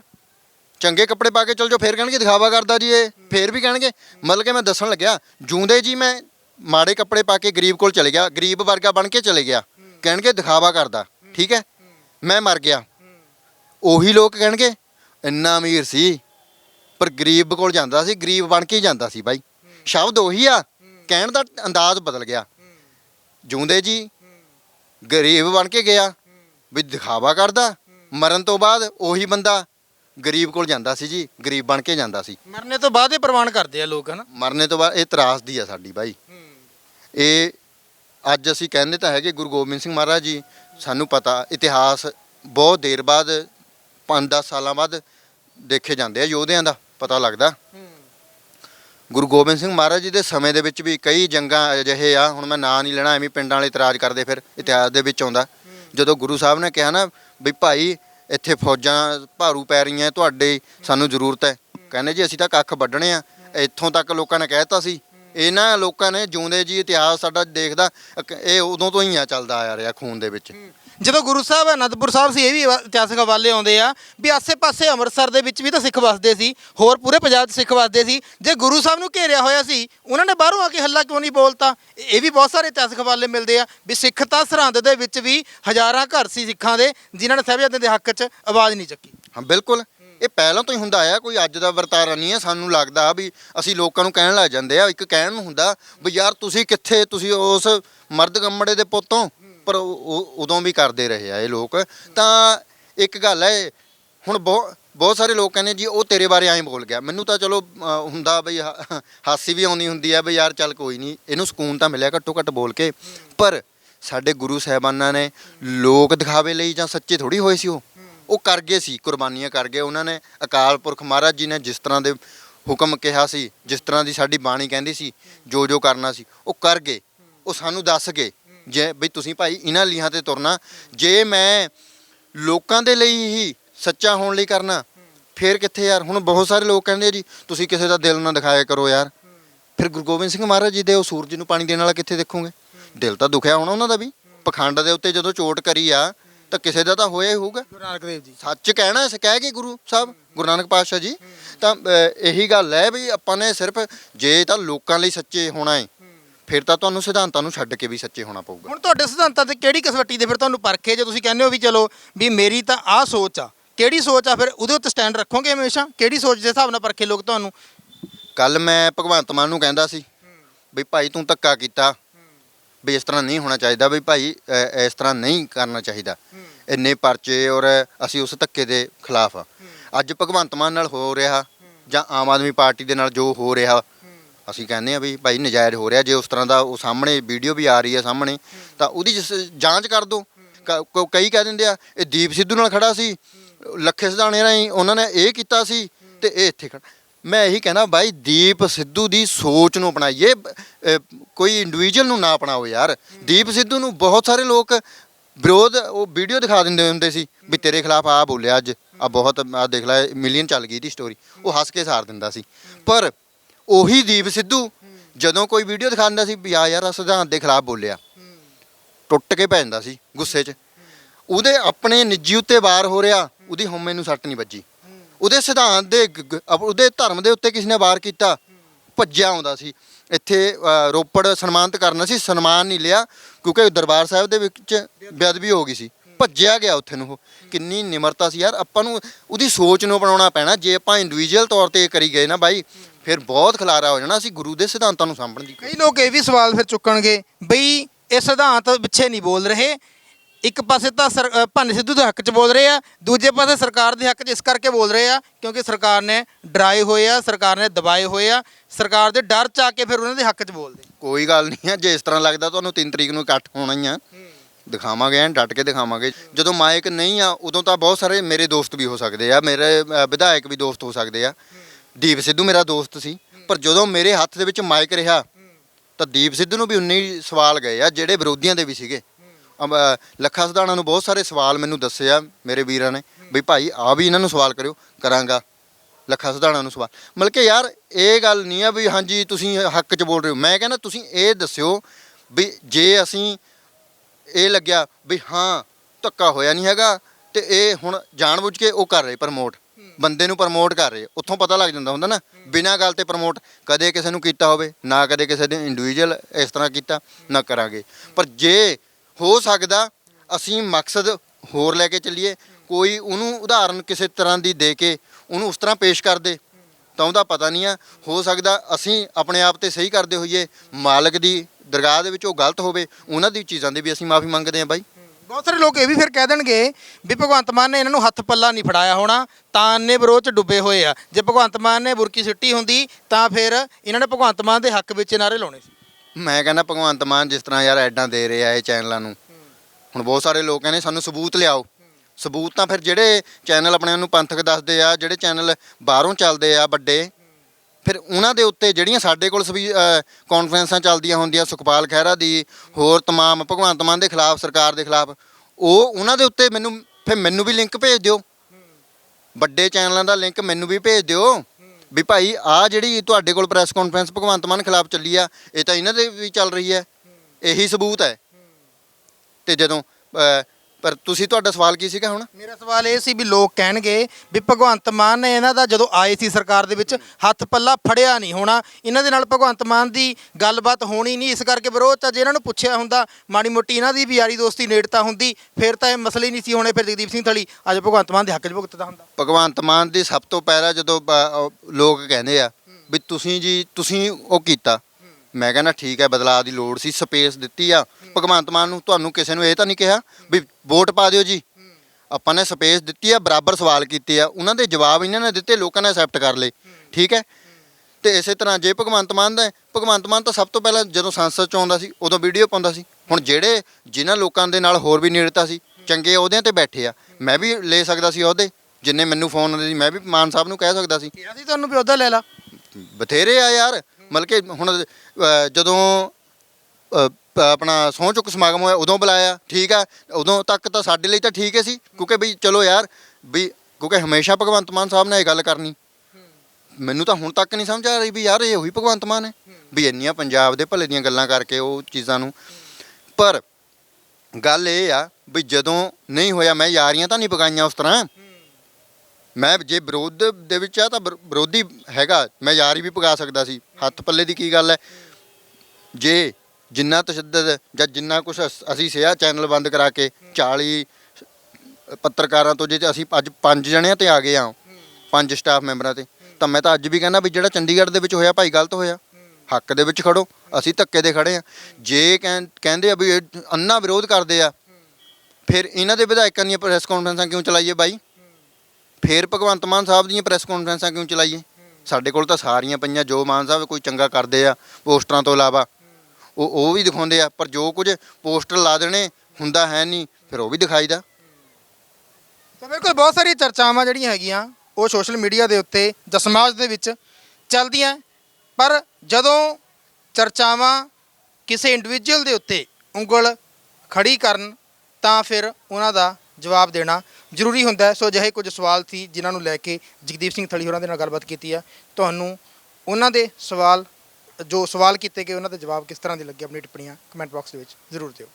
ਚੰਗੇ ਕੱਪੜੇ ਪਾ ਕੇ ਚੱਲ ਜਾਓ, ਫੇਰ ਕਹਿਣਗੇ ਦਿਖਾਵਾ ਕਰਦਾ ਜੀ ਇਹ, ਫੇਰ ਵੀ ਕਹਿਣਗੇ। ਮਤਲਬ ਕਿ ਮੈਂ ਦੱਸਣ ਲੱਗਿਆ ਜੂੰਦੇ ਜੀ ਮੈਂ ਮਾੜੇ ਕੱਪੜੇ ਪਾ ਕੇ ਗਰੀਬ ਕੋਲ ਚਲੇ ਗਿਆ, ਗਰੀਬ ਵਰਗਾ ਬਣ ਕੇ ਚਲੇ ਗਿਆ, ਕਹਿਣਗੇ ਦਿਖਾਵਾ ਕਰਦਾ, ਠੀਕ ਹੈ? ਮੈਂ ਮਰ ਗਿਆ। ਉਹੀ ਲੋਕ ਕਹਿਣਗੇ, ਇੰਨਾ ਅਮੀਰ ਸੀ, ਪਰ ਗਰੀਬ ਕੋਲ ਜਾਂਦਾ ਸੀ, ਗਰੀਬ ਬਣ ਕੇ ਹੀ ਜਾਂਦਾ ਸੀ ਬਾਈ। ਸ਼ਬਦ ਉਹੀ ਆ, ਕਹਿਣ ਦਾ ਅੰਦਾਜ਼ ਬਦਲ ਗਿਆ। ਜੂੰਦੇ ਜੀ, ਗਰੀਬ ਬਣ ਕੇ ਗਿਆ, ਵੀ ਦਿਖਾਵਾ ਕਰਦਾ, ਮਰਨ ਤੋਂ ਬਾਅਦ ਉਹੀ ਬੰਦਾ ਗਰੀਬ ਕੋਲ ਜਾਂਦਾ ਸੀ ਜੀ ਗਰੀਬ ਬਣ ਕੇ ਜਾਂਦਾ ਸੀ। ਮਰਨੇ ਤੋਂ ਬਾਅਦ ਇਹ ਪ੍ਰਵਾਨ ਕਰਦੇ ਆ ਲੋਕ ਹਨਾ? ਮਰਨੇ ਤੋਂ ਬਾਅਦ ਇਹ ਤਰਾਸਦੀ ਆ ਸਾਡੀ ਬਾਈ। ਇਹ ਅੱਜ ਅਸੀਂ ਕਹਿੰਦੇ ਤਾਂ ਹੈਗੇ ਗੁਰੂ ਗੋਬਿੰਦ ਸਿੰਘ ਮਹਾਰਾਜ ਜੀ ਸਾਨੂੰ ਪਤਾ ਇਤਿਹਾਸ ਬਹੁਤ ਦੇਰ ਬਾਅਦ 5-10 ਸਾਲਾਂ ਬਾਅਦ ਦੇਖੇ ਜਾਂਦੇ ਆ ਯੋਧਿਆਂ ਦਾ ਪਤਾ ਲੱਗਦਾ। ਗੁਰੂ ਗੋਬਿੰਦ ਸਿੰਘ ਮਹਾਰਾਜ ਜੀ ਦੇ ਸਮੇਂ ਦੇ ਵਿੱਚ ਵੀ ਕਈ ਜੰਗਾਂ ਅਜਿਹੇ ਆ ਹੁਣ ਮੈਂ ਨਾਂ ਨਹੀਂ ਲੈਣਾ ਐਵੇਂ ਪਿੰਡਾਂ ਵਾਲੇ ਇਤਰਾਜ਼ ਕਰਦੇ ਫਿਰ ਇਤਿਹਾਸ ਦੇ ਵਿੱਚ ਆਉਂਦਾ। ਜਦੋਂ ਗੁਰੂ ਸਾਹਿਬ ਨੇ ਕਿਹਾ ਨਾ ਵੀ ਭਾਈ ਇੱਥੇ ਫੌਜਾਂ ਭਾਰੂ ਪੈ ਰਹੀਆਂ, ਤੁਹਾਡੇ ਸਾਨੂੰ ਜ਼ਰੂਰਤ ਹੈ। ਕਹਿੰਦੇ ਜੀ ਅਸੀਂ ਤਾਂ ਕੱਖ ਵੱਢਣੇ ਆ। ਇੱਥੋਂ ਤੱਕ ਲੋਕਾਂ ਨੇ ਕਹਿਤਾ ਸੀ। ਇਹਨਾਂ ਲੋਕਾਂ ਨੇ ਜਿਉਂਦੇ ਜੀ ਇਤਿਹਾਸ ਸਾਡਾ ਦੇਖਦਾ ਇਹ ਉਦੋਂ ਤੋਂ ਹੀ ਆ ਚੱਲਦਾ ਆ ਰਿਹਾ ਖੂਨ ਦੇ ਵਿੱਚ। ਜਦੋਂ ਗੁਰੂ ਸਾਹਿਬ ਅਨੰਦਪੁਰ ਸਾਹਿਬ ਸੀ, ਇਹ ਵੀ ਇਤਿਹਾਸਕ ਹਵਾਲੇ ਆਉਂਦੇ ਆ ਵੀ ਆਸੇ-ਪਾਸੇ ਅੰਮ੍ਰਿਤਸਰ ਦੇ ਵਿੱਚ ਵੀ ਤਾਂ ਸਿੱਖ ਵਸਦੇ ਸੀ, ਹੋਰ ਪੂਰੇ ਪੰਜਾਬ 'ਚ ਸਿੱਖ ਵਸਦੇ ਸੀ। ਜੇ ਗੁਰੂ ਸਾਹਿਬ ਨੂੰ ਘੇਰਿਆ ਹੋਇਆ ਸੀ, ਉਹਨਾਂ ਨੇ ਬਾਹਰੋਂ ਆ ਕੇ ਹੱਲਾ ਕਿਉਂ ਨਹੀਂ ਬੋਲਤਾ? ਇਹ ਵੀ ਬਹੁਤ ਸਾਰੇ ਇਤਿਹਾਸਕ ਹਵਾਲੇ ਮਿਲਦੇ ਆ ਵੀ ਸਿੱਖ ਤਾਂ ਸਰਹੰਦ ਦੇ ਵਿੱਚ ਵੀ ਹਜ਼ਾਰਾਂ ਘਰ ਸੀ ਸਿੱਖਾਂ ਦੇ, ਜਿਨ੍ਹਾਂ ਨੇ ਸਾਹਿਬਜ਼ਾਦੇ ਦੇ ਹੱਕ 'ਚ ਆਵਾਜ਼ ਨਹੀਂ ਚੱਕੀ। ਹਾਂ, ਬਿਲਕੁਲ। ਇਹ ਪਹਿਲਾਂ ਤੋਂ ਹੀ ਹੁੰਦਾ ਆ ਕੋਈ ਅੱਜ ਦਾ ਵਰਤਾਰਾ ਨਹੀਂ ਹੈ। ਸਾਨੂੰ ਲੱਗਦਾ ਵੀ ਅਸੀਂ ਲੋਕਾਂ ਨੂੰ ਕਹਿਣ ਲੱਗ ਜਾਂਦੇ ਆ, ਇੱਕ ਕਹਿਣ ਨੂੰ ਹੁੰਦਾ ਵੀ ਯਾਰ ਤੁਸੀਂ ਕਿੱਥੇ? ਤੁਸੀਂ ਉਸ ਮਰਦ ਗੰਮੜੇ ਦੇ ਪੁੱਤੋਂ ਪਰ ਉਹ- ਉਦੋਂ ਵੀ ਕਰਦੇ ਰਹੇ ਆ ਇਹ ਲੋਕ। ਤਾਂ ਇੱਕ ਗੱਲ ਹੈ ਹੁਣ ਬਹੁਤ ਬਹੁਤ ਸਾਰੇ ਲੋਕ ਕਹਿੰਦੇ ਜੀ ਉਹ ਤੇਰੇ ਬਾਰੇ ਐਂ ਬੋਲ ਗਿਆ। ਮੈਨੂੰ ਤਾਂ ਚਲੋ ਅ, ਹੁੰਦਾ ਬਈ ਹਾ- ਹਾਸੀ ਵੀ ਆਉਂਦੀ ਹੁੰਦੀ ਆ ਬਈ ਯਾਰ ਚੱਲ ਕੋਈ ਨਹੀਂ ਇਹਨੂੰ ਸਕੂਨ ਤਾਂ ਮਿਲਿਆ ਘੱਟੋ ਘੱਟ ਬੋਲ ਕੇ। ਪਰ ਸਾਡੇ ਗੁਰੂ ਸਾਹਿਬਾਨਾਂ ਨੇ ਲੋਕ ਦਿਖਾਵੇ ਲਈ ਜਾਂ ਸੱਚੇ ਥੋੜੀ ਹੋਏ ਸੀ ਉਹ? ਉਹ ਕਰ ਗਏ ਸੀ ਕੁਰਬਾਨੀਆਂ ਕਰ ਗਏ। ਉਹਨਾਂ ਨੇ ਅਕਾਲ ਪੁਰਖ ਮਹਾਰਾਜ ਜੀ ਨੇ ਜਿਸ ਤਰ੍ਹਾਂ ਦੇ ਹੁਕਮ ਕਿਹਾ ਸੀ ਜਿਸ ਤਰ੍ਹਾਂ ਦੀ ਸਾਡੀ ਬਾਣੀ ਕਹਿੰਦੀ ਸੀ ਜੋ ਜੋ ਕਰਨਾ ਸੀ ਉਹ ਕਰ ਗਏ। ਉਹ ਸਾਨੂੰ ਦੱਸ ਗਏ। ਜੇ ਬਈ ਤੁਸੀਂ ਭਾਈ ਇਹਨਾਂ ਲੀਹਾਂ ਤੇ ਤੁਰਨਾ ਜੇ ਮੈਂ ਲੋਕਾਂ ਦੇ ਲਈ ਹੀ ਸੱਚਾ ਹੋਣ ਲਈ ਕਰਨਾ ਫੇਰ ਕਿੱਥੇ ਯਾਰ? ਹੁਣ ਬਹੁਤ ਸਾਰੇ ਲੋਕ ਕਹਿੰਦੇ ਆ ਜੀ ਤੁਸੀਂ ਕਿਸੇ ਦਾ ਦਿਲ ਨਾ ਦਿਖਾਇਆ ਕਰੋ ਯਾਰ। ਫਿਰ ਗੁਰੂ ਗੋਬਿੰਦ ਸਿੰਘ ਮਹਾਰਾਜ ਜੀ ਦੇ ਉਹ ਸੂਰਜ ਨੂੰ ਪਾਣੀ ਦੇਣ ਵਾਲਾ ਕਿੱਥੇ ਦੇਖੋਗੇ? ਦਿਲ ਤਾਂ ਦੁਖਿਆ ਹੋਣਾ ਉਹਨਾਂ ਦਾ ਵੀ। ਪਖੰਡ ਦੇ ਉੱਤੇ ਜਦੋਂ ਚੋਟ ਕਰੀ ਆ ਤਾਂ ਕਿਸੇ ਦਾ ਤਾਂ ਹੋਇਆ ਹੀ ਹੋਊਗਾ। ਗੁਰੂ ਨਾਨਕ ਦੇਵ ਜੀ। ਸੱਚ ਕਹਿਣਾ ਸ ਕਹਿ ਗਏ ਗੁਰੂ ਸਾਹਿਬ ਗੁਰੂ ਨਾਨਕ ਪਾਤਸ਼ਾਹ ਜੀ। ਤਾਂ ਅ, ਇਹੀ ਗੱਲ ਹੈ ਵੀ ਆਪਾਂ ਨੇ ਸਿਰਫ ਜੇ ਤਾਂ ਲੋਕਾਂ ਲਈ ਸੱਚੇ ਹੋਣਾ ਹੈ ਫਿਰ ਤਾਂ ਤੁਹਾਨੂੰ ਸਿਧਾਂਤਾਂ ਨੂੰ ਛੱਡ ਕੇ ਵੀ ਸੱਚੇ ਹੋਣਾ ਪਊਗਾ। ਹੁਣ ਤੁਹਾਡੇ ਸਿਧਾਂਤਾਂ ਤੇ ਕਿਹੜੀ ਕਸਵੱਟੀ ਦੇ ਫਿਰ ਤੁਹਾਨੂੰ ਪਰਖੇ ਜੇ ਤੁਸੀਂ ਕਹਿੰਦੇ ਹੋ ਵੀ ਚਲੋ ਵੀ ਮੇਰੀ ਤਾਂ ਆਹ ਸੋਚ ਆ ਕਿਹੜੀ ਸੋਚ ਆ? ਫਿਰ ਉਹਦੇ ਉੱਤੇ ਸਟੈਂਡ ਰੱਖੋਗੇ ਹਮੇਸ਼ਾ? ਕਿਹੜੀ ਸੋਚ ਦੇ ਹਿਸਾਬ ਨਾਲ ਪਰਖੇ ਲੋਕ ਤੁਹਾਨੂੰ? ਕੱਲ ਮੈਂ ਭਗਵੰਤ ਮਾਨ ਨੂੰ ਕਹਿੰਦਾ ਸੀ ਵੀ ਭਾਈ ਤੂੰ ਧੱਕਾ ਕੀਤਾ ਵੀ ਇਸ ਤਰ੍ਹਾਂ ਨਹੀਂ ਹੋਣਾ ਚਾਹੀਦਾ ਵੀ ਭਾਈ ਅ, ਇਸ ਤਰ੍ਹਾਂ ਨਹੀਂ ਕਰਨਾ ਚਾਹੀਦਾ। ਇੰਨੇ ਪਰਚੇ ਔਰ ਅਸੀਂ ਉਸ ਧੱਕੇ ਦੇ ਖਿਲਾਫ ਆ। ਅੱਜ ਭਗਵੰਤ ਮਾਨ ਨਾਲ ਹੋ ਰਿਹਾ ਜਾਂ ਆਮ ਆਦਮੀ ਪਾਰਟੀ ਦੇ ਨਾਲ ਜੋ ਹੋ ਰਿਹਾ ਅਸੀਂ ਕਹਿੰਦੇ ਆ ਵੀ ਭਾਈ ਨਜਾਇਜ਼ ਹੋ ਰਿਹਾ। ਜੇ ਉਸ ਤਰ੍ਹਾਂ ਦਾ ਉਹ ਸਾਹਮਣੇ ਵੀਡੀਓ ਵੀ ਆ ਰਹੀ ਹੈ ਸਾਹਮਣੇ, ਤਾਂ ਉਹਦੀ ਜਿਸ- ਜਾਂਚ ਕਰ ਦੋ ਕ- ਕ- ਕਈ ਕਹਿ ਦਿੰਦੇ ਆ, ਇਹ ਦੀਪ ਸਿੱਧੂ ਨਾਲ ਖੜਾ ਸੀ, ਲੱਖੇ ਸਿਧਾਣੇ ਰਾਹੀਂ ਉਹਨਾਂ ਨੇ ਇਹ ਕੀਤਾ ਸੀ ਤੇ ਇਹ ਇੱਥੇ ਖੜਾ, ਮੈਂ ਇਹੀ ਕਹਿੰਦਾ ਬਾਈ ਦੀਪ ਸਿੱਧੂ ਦੀ ਸੋਚ ਨੂੰ ਅਪਣਾਈਏ। ਬ- ਅਹ, ਕੋਈ ਇੰਡੀਵਿਜੂਅਲ ਨੂੰ ਨਾ ਅਪਣਾਓ ਯਾਰ। ਦੀਪ ਸਿੱਧੂ ਨੂੰ ਬਹੁਤ ਸਾਰੇ ਲੋਕ ਵਿਰੋਧ, ਉਹ ਵੀਡੀਓ ਦਿਖਾ ਦਿੰਦੇ ਹੁੰਦੇ ਸੀ ਵੀ ਤੇਰੇ ਖਿਲਾਫ ਆ ਬੋਲਿਆ ਅੱਜ। ਆ ਬਹੁਤ ਆ ਦੇਖ ਲੈ ਮਿਲੀਅਨ ਚੱਲ ਗਈ ਦੀ ਸਟੋਰੀ ਉਹ ਹੱਸ ਕੇ ਸਾਰ ਦਿੰਦਾ ਸੀ। ਪਰ ਉਹੀ ਦੀਪ ਸਿੱਧੂ ਜਦੋਂ ਕੋਈ ਵੀਡੀਓ ਦਿਖਾ ਦਿੰਦਾ ਸੀ ਵੀ ਆ ਯਾਰ ਆਹ ਸਿਧਾਂਤ ਦੇ ਖਿਲਾਫ ਬੋਲਿਆ। ਟੁੱਟ ਕੇ ਪੈ ਜਾਂਦਾ ਸੀ ਗੁੱਸੇ 'ਚ। ਉਹਦੇ ਆਪਣੇ ਨਿੱਜੀ ਉੱਤੇ ਵਾਰ ਹੋ ਰਿਹਾ ਉਹਦੀ ਹਉਮੈ ਨੂੰ ਸੱਟ ਨਹੀਂ ਵੱਜੀ। ਉਹਦੇ ਸਿਧਾਂਤ ਦੇ ਗ- ਗ- ਅਪ- ਉਹਦੇ ਧਰਮ ਦੇ ਉੱਤੇ ਕਿਸੇ ਨੇ ਵਾਰ ਕੀਤਾ ਭੱਜਿਆ ਆਉਂਦਾ ਸੀ। ਇੱਥੇ ਅ, ਰੋਪੜ ਸਨਮਾਨਿਤ ਕਰਨਾ ਸੀ ਸਨਮਾਨ ਨਹੀਂ ਲਿਆ ਕਿਉਂਕਿ ਦਰਬਾਰ ਸਾਹਿਬ ਦੇ ਵਿੱਚ ਬੇਅਦਬੀ ਹੋ ਗਈ ਸੀ। ਭੱਜਿਆ ਗਿਆ ਉੱਥੇ ਨੂੰ ਉਹ। ਕਿੰਨੀ ਨਿਮਰਤਾ ਸੀ ਯਾਰ ਆਪਾਂ ਨੂੰ ਉਹਦੀ ਸੋਚ ਨੂੰ ਅਪਣਾਉਣਾ ਪੈਣਾ। ਜੇ ਆਪਾਂ ਇੰਡੀਵਿਜੂਅਲ ਤੌਰ ਤੇ ਇਹ ਕਰੀ ਗਏ ਨਾ ਬਾਈ ਫਿਰ ਬਹੁਤ ਖਲਾਰਾ ਹੋ ਜਾਣਾ ਅਸੀਂ ਗੁਰੂ ਦੇ ਸਿਧਾਂਤਾਂ ਨੂੰ ਸਾਂਭਣ ਦੀ ਕਈ ਲੋਕ ਇਹ ਵੀ ਸਵਾਲ ਫਿਰ ਚੁੱਕਣਗੇ ਬਈ ਇਹ ਸਿਧਾਂਤ ਪਿੱਛੇ ਨਹੀਂ ਬੋਲ ਰਹੇ। ਇੱਕ ਪਾਸੇ ਤਾਂ ਸਰ ਭਾਨੀ ਸਿੱਧੂ ਦੇ ਹੱਕ 'ਚ ਬੋਲ ਰਹੇ ਆ ਦੂਜੇ ਪਾਸੇ ਸਰਕਾਰ ਦੇ ਹੱਕ 'ਚ ਇਸ ਕਰਕੇ ਬੋਲ ਰਹੇ ਆ ਕਿਉਂਕਿ ਸਰਕਾਰ ਨੇ ਡਰਾਏ ਹੋਏ ਆ ਸਰਕਾਰ ਨੇ ਦਬਾਏ ਹੋਏ ਆ ਸਰਕਾਰ ਦੇ ਡਰ 'ਚ ਆ ਕੇ ਫਿਰ ਉਹਨਾਂ ਦੇ ਹੱਕ 'ਚ ਬੋਲਦੇ। ਕੋਈ ਗੱਲ ਨਹੀਂ ਆ ਜੇ ਇਸ ਤਰ੍ਹਾਂ ਲੱਗਦਾ ਤੁਹਾਨੂੰ 3 ਤਰੀਕ ਨੂੰ ਇਕੱਠ ਹੋਣਾ ਹੀ ਆ ਦਿਖਾਵਾਂਗੇ ਐਨ ਡਟ ਕੇ ਦਿਖਾਵਾਂਗੇ। ਜਦੋਂ ਮਾਈਕ ਨਹੀਂ ਆ ਉਦੋਂ ਤਾਂ ਬਹੁਤ ਸਾਰੇ ਮੇਰੇ ਦੋਸਤ ਵੀ ਹੋ ਸਕਦੇ ਆ ਮੇਰੇ ਵਿਧਾਇਕ ਵੀ ਦੋਸਤ ਹੋ ਸਕਦੇ ਆ। ਦੀਪ ਸਿੱਧੂ ਮੇਰਾ ਦੋਸਤ ਸੀ ਪਰ ਜਦੋਂ ਮੇਰੇ ਹੱਥ ਦੇ ਵਿੱਚ ਮਾਈਕ ਰਿਹਾ ਤਾਂ ਦੀਪ ਸਿੱਧੂ ਨੂੰ ਵੀ ਉਨੇ ਹੀ ਸਵਾਲ ਗਏ ਆ ਜਿਹੜੇ ਵਿਰੋਧੀਆਂ ਦੇ ਵੀ ਸੀਗੇ। ਅਮ, ਅ, ਲੱਖਾ ਸਦਾਣਾ ਨੂੰ ਬਹੁਤ ਸਾਰੇ ਸਵਾਲ ਮੈਨੂੰ ਦੱਸਿਆ ਮੇਰੇ ਵੀਰਾਂ ਨੇ ਵੀ ਭਾਈ ਆ ਵੀ ਇਹਨਾਂ ਨੂੰ ਸਵਾਲ ਕਰਿਓ ਕਰਾਂਗਾ। ਲੱਖਾ ਸਦਾਣਾ ਨੂੰ ਸਵਾਲ। ਮਤਲਬ ਕਿ ਯਾਰ ਇਹ ਗੱਲ ਨਹੀਂ ਆ ਵੀ ਹਾਂਜੀ ਤੁਸੀਂ ਹੱਕ 'ਚ ਬੋਲ ਰਹੇ ਹੋ। ਮੈਂ ਕਹਿੰਦਾ ਤੁਸੀਂ ਇਹ ਦੱਸਿਓ ਵੀ ਜੇ ਅਸੀਂ ਇਹ ਲੱਗਿਆ ਵੀ ਹਾਂ ਧੱਕਾ ਹੋਇਆ ਨਹੀਂ ਹੈਗਾ ਤੇ ਇਹ ਹੁਣ ਜਾਣਬੁੱਝ ਕੇ ਉਹ ਕਰ ਰਹੇ ਪ੍ਰਮੋਟ। ਬੰਦੇ ਨੂੰ ਪ੍ਰਮੋਟ ਕਰ ਰਹੇ ਉੱਥੋਂ ਪਤਾ ਲੱਗ ਜਾਂਦਾ ਹੁੰਦਾ ਨਾ, ਬਿਨਾਂ ਗੱਲ ਤੇ ਪ੍ਰਮੋਟ ਕਦੇ ਕਿਸੇ ਨੂੰ ਕੀਤਾ ਹੋਵੇ, ਨਾ ਕਦੇ ਕਿਸੇ ਦੇ ਇੰਡੀਵਿਜੂਅਲ ਇਸ ਤਰ੍ਹਾਂ ਕੀਤਾ, ਨਾ ਕਰਾਂਗੇ। ਪਰ ਜੇ ਹੋ ਸਕਦਾ, ਅਸੀਂ ਮਕਸਦ ਹੋਰ ਲੈ ਕੇ ਚੱਲੀਏ, ਕੋਈ ਉਹਨੂੰ ਉਦਾਹਰਨ ਕਿਸੇ ਤਰ੍ਹਾਂ ਦੀ ਦੇ ਕੇ ਉਹਨੂੰ ਉਸ ਤਰ੍ਹਾਂ ਪੇਸ਼ ਕਰ ਦੇ, ਤਾਂ ਉਹਦਾ ਪਤਾ ਨਹੀਂ ਆ। ਹੋ ਸਕਦਾ ਅਸੀਂ ਆਪਣੇ ਆਪ ਤੇ ਸਹੀ ਕਰਦੇ ਹੋਈਏ, ਮਾਲਕ ਦੀ ਦਰਗਾਹ ਦੇ ਵਿੱਚ ਉਹ ਗਲਤ ਹੋਵੇ, ਉਹਨਾਂ ਦੀ ਚੀਜ਼ਾਂ ਦੀ ਵੀ ਅਸੀਂ ਮਾਫੀ ਮੰਗਦੇ ਹਾਂ ਬਾਈ। ਬਹੁਤ ਸਾਰੇ ਲੋਕ ਇਹ ਵੀ ਫਿਰ ਕਹਿ ਦੇਣਗੇ ਵੀ ਭਗਵੰਤ ਮਾਨ ਨੇ ਇਹਨਾਂ ਨੂੰ ਹੱਥ ਪੱਲਾ ਨਹੀਂ ਫੜਾਇਆ ਹੋਣਾ, ਤਾਂ ਨੇ ਵਿਰੋਧ ਚ ਡੁੱਬੇ ਹੋਏ ਆ। ਜੇ ਭਗਵੰਤ ਮਾਨ ਨੇ ਬੁਰਕੀ ਸਿੱਟੀ ਹੁੰਦੀ, ਤਾਂ ਫਿਰ ਇਹਨਾਂ ਨੇ ਭਗਵੰਤ ਮਾਨ ਦੇ ਹੱਕ ਵਿੱਚ ਨਾਰੇ ਲਾਉਣੇ ਸੀ। ਮੈਂ ਕਹਿੰਦਾ ਭਗਵੰਤ ਮਾਨ ਜਿਸ ਤਰ੍ਹਾਂ ਯਾਰ ਐਡਾਂ ਦੇ ਰਿਹਾ ਇਹ ਚੈਨਲਾਂ ਨੂੰ। ਹੁਣ ਬਹੁਤ ਸਾਰੇ ਲੋਕ ਕਹਿੰਦੇ ਸਾਨੂੰ ਸਬੂਤ ਲਿਆਓ। ਸਬੂਤ ਤਾਂ ਫਿਰ ਜਿਹੜੇ ਚੈਨਲ ਆਪਣੇ ਨੂੰ ਪੰਥਕ ਦੱਸਦੇ ਆ, ਜਿਹੜੇ ਚੈਨਲ ਬਾਹਰੋਂ ਚੱਲਦੇ ਆ ਵੱਡੇ ਫਿਰ ਉਹਨਾਂ ਦੇ ਉੱਤੇ ਜਿਹੜੀਆਂ ਸਾਡੇ ਕੋਲ ਸਵੀ ਅ, ਕਾਨਫਰੰਸਾਂ ਚੱਲਦੀਆਂ ਹੁੰਦੀਆਂ ਸੁਖਪਾਲ ਖਹਿਰਾ ਦੀ ਹੋਰ तमाम ਭਗਵੰਤ ਮਾਨ ਦੇ ਖਿਲਾਫ ਸਰਕਾਰ ਦੇ ਖਿਲਾਫ ਉਹ ਉਹਨਾਂ ਦੇ ਉੱਤੇ ਮੈਨੂੰ ਫਿਰ ਮੈਨੂੰ ਵੀ ਲਿੰਕ ਭੇਜ ਦਿਓ ਵੱਡੇ ਚੈਨਲਾਂ ਦਾ ਲਿੰਕ ਮੈਨੂੰ ਵੀ ਭੇਜ ਦਿਓ ਵੀ ਭਾਈ ਆ ਜਿਹੜੀ ਤੁਹਾਡੇ ਕੋਲ ਪ੍ਰੈਸ ਕਾਨਫਰੰਸ ਭਗਵੰਤ ਮਾਨ ਖਿਲਾਫ ਚੱਲੀ ਆ ਇਹ ਤਾਂ ਇਹਨਾਂ ਦੇ ਵੀ ਚੱਲ ਰਹੀ ਹੈ ਇਹੀ ਸਬੂਤ ਹੈ ਤੇ ਜਦੋਂ ਅ, ਪਰ ਤੁਸੀਂ ਤੁਹਾਡਾ ਸਵਾਲ ਕੀ ਸੀਗਾ ਹੁਣ? ਮੇਰਾ ਸਵਾਲ ਇਹ ਸੀ ਵੀ ਲੋਕ ਕਹਿਣਗੇ ਵੀ ਭਗਵੰਤ ਮਾਨ ਨੇ ਇਹਨਾਂ ਦਾ ਜਦੋਂ ਆਏ ਸੀ ਸਰਕਾਰ ਦੇ ਵਿੱਚ ਹੱਥ ਪੱਲਾ ਫੜਿਆ ਨਹੀਂ ਹੋਣਾ ਇਹਨਾਂ ਦੇ ਨਾਲ ਭਗਵੰਤ ਮਾਨ ਦੀ ਗੱਲਬਾਤ ਹੋਣੀ ਨਹੀਂ ਇਸ ਕਰਕੇ ਵਿਰੋਧ ਤਾਂ ਜੇ ਇਹਨਾਂ ਨੂੰ ਪੁੱਛਿਆ ਹੁੰਦਾ ਮਾੜੀ ਮੋਟੀ ਇਹਨਾਂ ਦੀ ਵੀ ਯਾਰੀ ਦੋਸਤੀ ਨੇੜਤਾ ਹੁੰਦੀ ਫਿਰ ਤਾਂ ਇਹ ਮਸਲੇ ਨਹੀਂ ਸੀ ਹੋਣੇ ਫਿਰ ਜਗਦੀਪ ਸਿੰਘ ਥਲੀ ਅੱਜ ਭਗਵੰਤ ਮਾਨ ਦੇ ਹੱਕ 'ਚ ਭੁਗਤਦਾ ਹੁੰਦਾ। ਭਗਵੰਤ ਮਾਨ ਦੀ ਸਭ ਤੋਂ ਪਹਿਲਾਂ ਜਦੋਂ ਬ- ਲੋਕ ਕਹਿੰਦੇ ਆ ਵੀ ਤੁਸੀਂ ਜੀ ਤੁਸੀਂ ਉਹ ਕੀਤਾ ਮੈਂ ਕਹਿੰਦਾ ਠੀਕ ਹੈ ਬਦਲਾਅ ਦੀ ਲੋੜ ਸੀ ਸਪੇਸ ਦਿੱਤੀ ਆ। ਭਗਵੰਤ ਮਾਨ ਨੂੰ ਤੁਹਾਨੂੰ ਕਿਸੇ ਨੂੰ ਇਹ ਤਾਂ ਨਹੀਂ ਕਿਹਾ ਵੀ ਵੋਟ ਪਾ ਦਿਓ ਜੀ। ਆਪਾਂ ਨੇ ਸਪੇਸ ਦਿੱਤੀ ਆ ਬਰਾਬਰ ਸਵਾਲ ਕੀਤੇ ਆ। ਉਹਨਾਂ ਦੇ ਜਵਾਬ ਇਹਨਾਂ ਨੇ ਦਿੱਤੇ ਲੋਕਾਂ ਨੇ ਐਕਸੈਪਟ ਕਰ ਲਏ। ਠੀਕ ਹੈ? ਤੇ ਇਸੇ ਤਰ੍ਹਾਂ ਜੇ ਭਗਵੰਤ ਮਾਨ ਦਾ ਭਗਵੰਤ ਮਾਨ ਤਾਂ ਸਭ ਤੋਂ ਪਹਿਲਾਂ ਜਦੋਂ ਸੰਸਦ ਚ ਆਉਂਦਾ ਸੀ ਉਦੋਂ ਵੀਡੀਓ ਪਾਉਂਦਾ ਸੀ। ਹੁਣ ਜਿਹੜੇ ਜਿਨ੍ਹਾਂ ਲੋਕਾਂ ਦੇ ਨਾਲ ਹੋਰ ਵੀ ਨੇੜਤਾ ਸੀ ਚੰਗੇ ਅਹੁਦਿਆਂ ਤੇ ਬੈਠੇ ਆ। ਮੈਂ ਵੀ ਲੈ ਸਕਦਾ ਸੀ ਅਹੁਦੇ ਜਿੰਨੇ ਮੈਨੂੰ ਫੋਨ ਆਉਂਦੇ ਸੀ ਮੈਂ ਵੀ ਮਾਨ ਸਾਹਿਬ ਨੂੰ ਕਹਿ ਸਕਦਾ ਸੀ। ਕਿਹਾ ਸੀ ਤੁਹਾਨੂੰ ਵੀ ਉਹਦਾ ਲੈ ਲਾ। ਬਥੇਰੇ ਆ ਯਾਰ। ਮਤਲਬ ਕਿ ਹੁਣ ਅ, ਜਦੋਂ ਅ, ਪ- ਆਪਣਾ ਸਹੁੰ ਚੁੱਕ ਸਮਾਗਮ ਹੋਇਆ ਉਦੋਂ ਬੁਲਾਇਆ ਠੀਕ ਆ ਉਦੋਂ ਤੱਕ ਤਾਂ ਸਾਡੇ ਲਈ ਤਾਂ ਠੀਕ ਹੀ ਸੀ ਕਿਉਂਕਿ ਬਈ ਚਲੋ ਯਾਰ ਵੀ ਕਿਉਂਕਿ ਹਮੇਸ਼ਾ ਭਗਵੰਤ ਮਾਨ ਸਾਹਿਬ ਨੇ ਇਹ ਗੱਲ ਕਰਨੀ। ਮੈਨੂੰ ਤਾਂ ਹੁਣ ਤੱਕ ਨਹੀਂ ਸਮਝ ਆ ਰਹੀ ਵੀ ਯਾਰ ਇਹ ਉਹੀ ਭਗਵੰਤ ਮਾਨ ਹੈ। ਵੀ ਇੰਨੀਆਂ ਪੰਜਾਬ ਦੇ ਭਲੇ ਦੀਆਂ ਗੱਲਾਂ ਕਰਕੇ ਉਹ ਚੀਜ਼ਾਂ ਨੂੰ। ਪਰ ਗੱਲ ਇਹ ਆ ਵੀ ਜਦੋਂ ਨਹੀਂ ਹੋਇਆ ਮੈਂ ਯਾਰੀਆਂ ਤਾਂ ਨਹੀਂ ਪਕਾਈਆਂ ਉਸ ਤਰ੍ਹਾਂ। ਮੈਂ ਜੇ ਵਿਰੋਧ ਦੇ ਵਿੱਚ ਆ ਤਾਂ ਵਿਰ- ਵਿਰੋਧੀ ਹੈਗਾ, ਮੈਂ ਯਾਰੀ ਵੀ ਪਗਾ ਸਕਦਾ ਸੀ। ਹੱਥ ਪੱਲੇ ਦੀ ਕੀ ਗੱਲ ਹੈ ਜੇ ਜਿੰਨਾ ਤਸ਼ੱਦਦ ਜਾਂ ਜਿੰਨਾ ਕੁਝ ਅਸੀਂ ਸਿਆ ਚੈਨਲ ਬੰਦ ਕਰਾ ਕੇ 40 ਪੱਤਰਕਾਰਾਂ ਤੋਂ ਜੇ ਅਸੀਂ ਅੱਜ ਪੰਜ ਜਣਿਆਂ ਤੇ ਆ ਗਏ ਆ, ਪੰਜ ਸਟਾਫ ਮੈਂਬਰਾਂ ਤੇ, ਤਾਂ ਮੈਂ ਤਾਂ ਅੱਜ ਵੀ ਕਹਿੰਦਾ ਵੀ ਜਿਹੜਾ ਚੰਡੀਗੜ੍ਹ ਦੇ ਵਿੱਚ ਹੋਇਆ, ਭਾਈ ਗਲਤ ਹੋਇਆ। ਹੱਕ ਦੇ ਵਿੱਚ ਖੜੋ, ਅਸੀਂ ਧੱਕੇ ਦੇ ਖੜੇ ਆ। ਜੇ ਕਹਿੰ- ਕਹਿੰਦੇ ਆ ਵੀ ਇਹ ਅੰਨਾ ਵਿਰੋਧ ਕਰਦੇ ਆ, ਫਿਰ ਇਹਨਾਂ ਦੇ ਵਿਧਾਇਕਾਂ ਦੀਆਂ ਪ੍ਰੈਸ ਕਾਨਫਰੰਸਾਂ ਕਿਉਂ ਚਲਾਈਏ ਬਾਈ? ਫਿਰ ਭਗਵੰਤ ਮਾਨ ਸਾਹਿਬ ਦੀਆਂ ਪ੍ਰੈਸ ਕਾਨਫਰੰਸਾਂ ਕਿਉਂ ਚਲਾਈਏ? ਸਾਡੇ ਕੋਲ ਤਾਂ ਸਾਰੀਆਂ ਪਈਆਂ, ਜੋ ਮਾਨ ਸਾਹਿਬ ਕੋਈ ਚੰਗਾ ਕਰਦੇ ਆ ਪੋਸਟਰਾਂ ਤੋਂ ਇਲਾਵਾ। ਉਹ ਉਹ ਵੀ ਦਿਖਾਉਂਦੇ ਆ, ਪਰ ਜੋ ਕੁਝ ਪੋਸਟਰ ਲਾ ਦੇਣੇ ਹੁੰਦਾ ਹੈ ਨਹੀਂ, ਫਿਰ ਉਹ ਵੀ ਦਿਖਾਈਦਾ। ਤਾਂ ਬਿਲਕੁਲ ਬਹੁਤ ਸਾਰੀਆਂ ਚਰਚਾਵਾਂ ਜਿਹੜੀਆਂ ਹੈਗੀਆਂ, ਉਹ ਸੋਸ਼ਲ ਮੀਡੀਆ ਦੇ ਉੱਤੇ ਜਾਂ ਸਮਾਜ ਦੇ ਵਿੱਚ ਚੱਲਦੀਆਂ। ਪਰ ਜਦੋਂ ਚਰਚਾਵਾਂ ਕਿਸੇ ਇੰਡੀਵਿਜੂਅਲ ਦੇ ਉੱਤੇ ਉਂਗਲ ਖੜੀ ਕਰਨ, ਤਾਂ ਫਿਰ ਉਹਨਾਂ ਦਾ ਜਵਾਬ ਦੇਣਾ ਜ਼ਰੂਰੀ ਹੁੰਦਾ ਹੈ। ਸੋ ਅਜਿਹੇ ਕੁਝ ਸਵਾਲ ਸੀ ਜਿਨ੍ਹਾਂ ਨੂੰ ਲੈ ਕੇ ਜਗਦੀਪ ਸਿੰਘ ਥਲੀ ਹੋਰਾਂ ਦੇ ਨਾਲ ਗੱਲਬਾਤ ਕੀਤੀ ਹੈ ਤੁਹਾਨੂੰ ਉਹਨਾਂ ਦੇ ਸਵਾਲ, ਜੋ ਸਵਾਲ ਕੀਤੇ ਗਏ, ਉਹਨਾਂ ਦੇ ਜਵਾਬ ਕਿਸ ਤਰ੍ਹਾਂ ਦੇ ਲੱਗੇ? ਆਪਣੀ ਟਿੱਪਣੀਆਂ ਕਮੈਂਟ ਬਾਕਸ ਦੇ ਵਿੱਚ ਜ਼ਰੂਰ ਦਿਓ।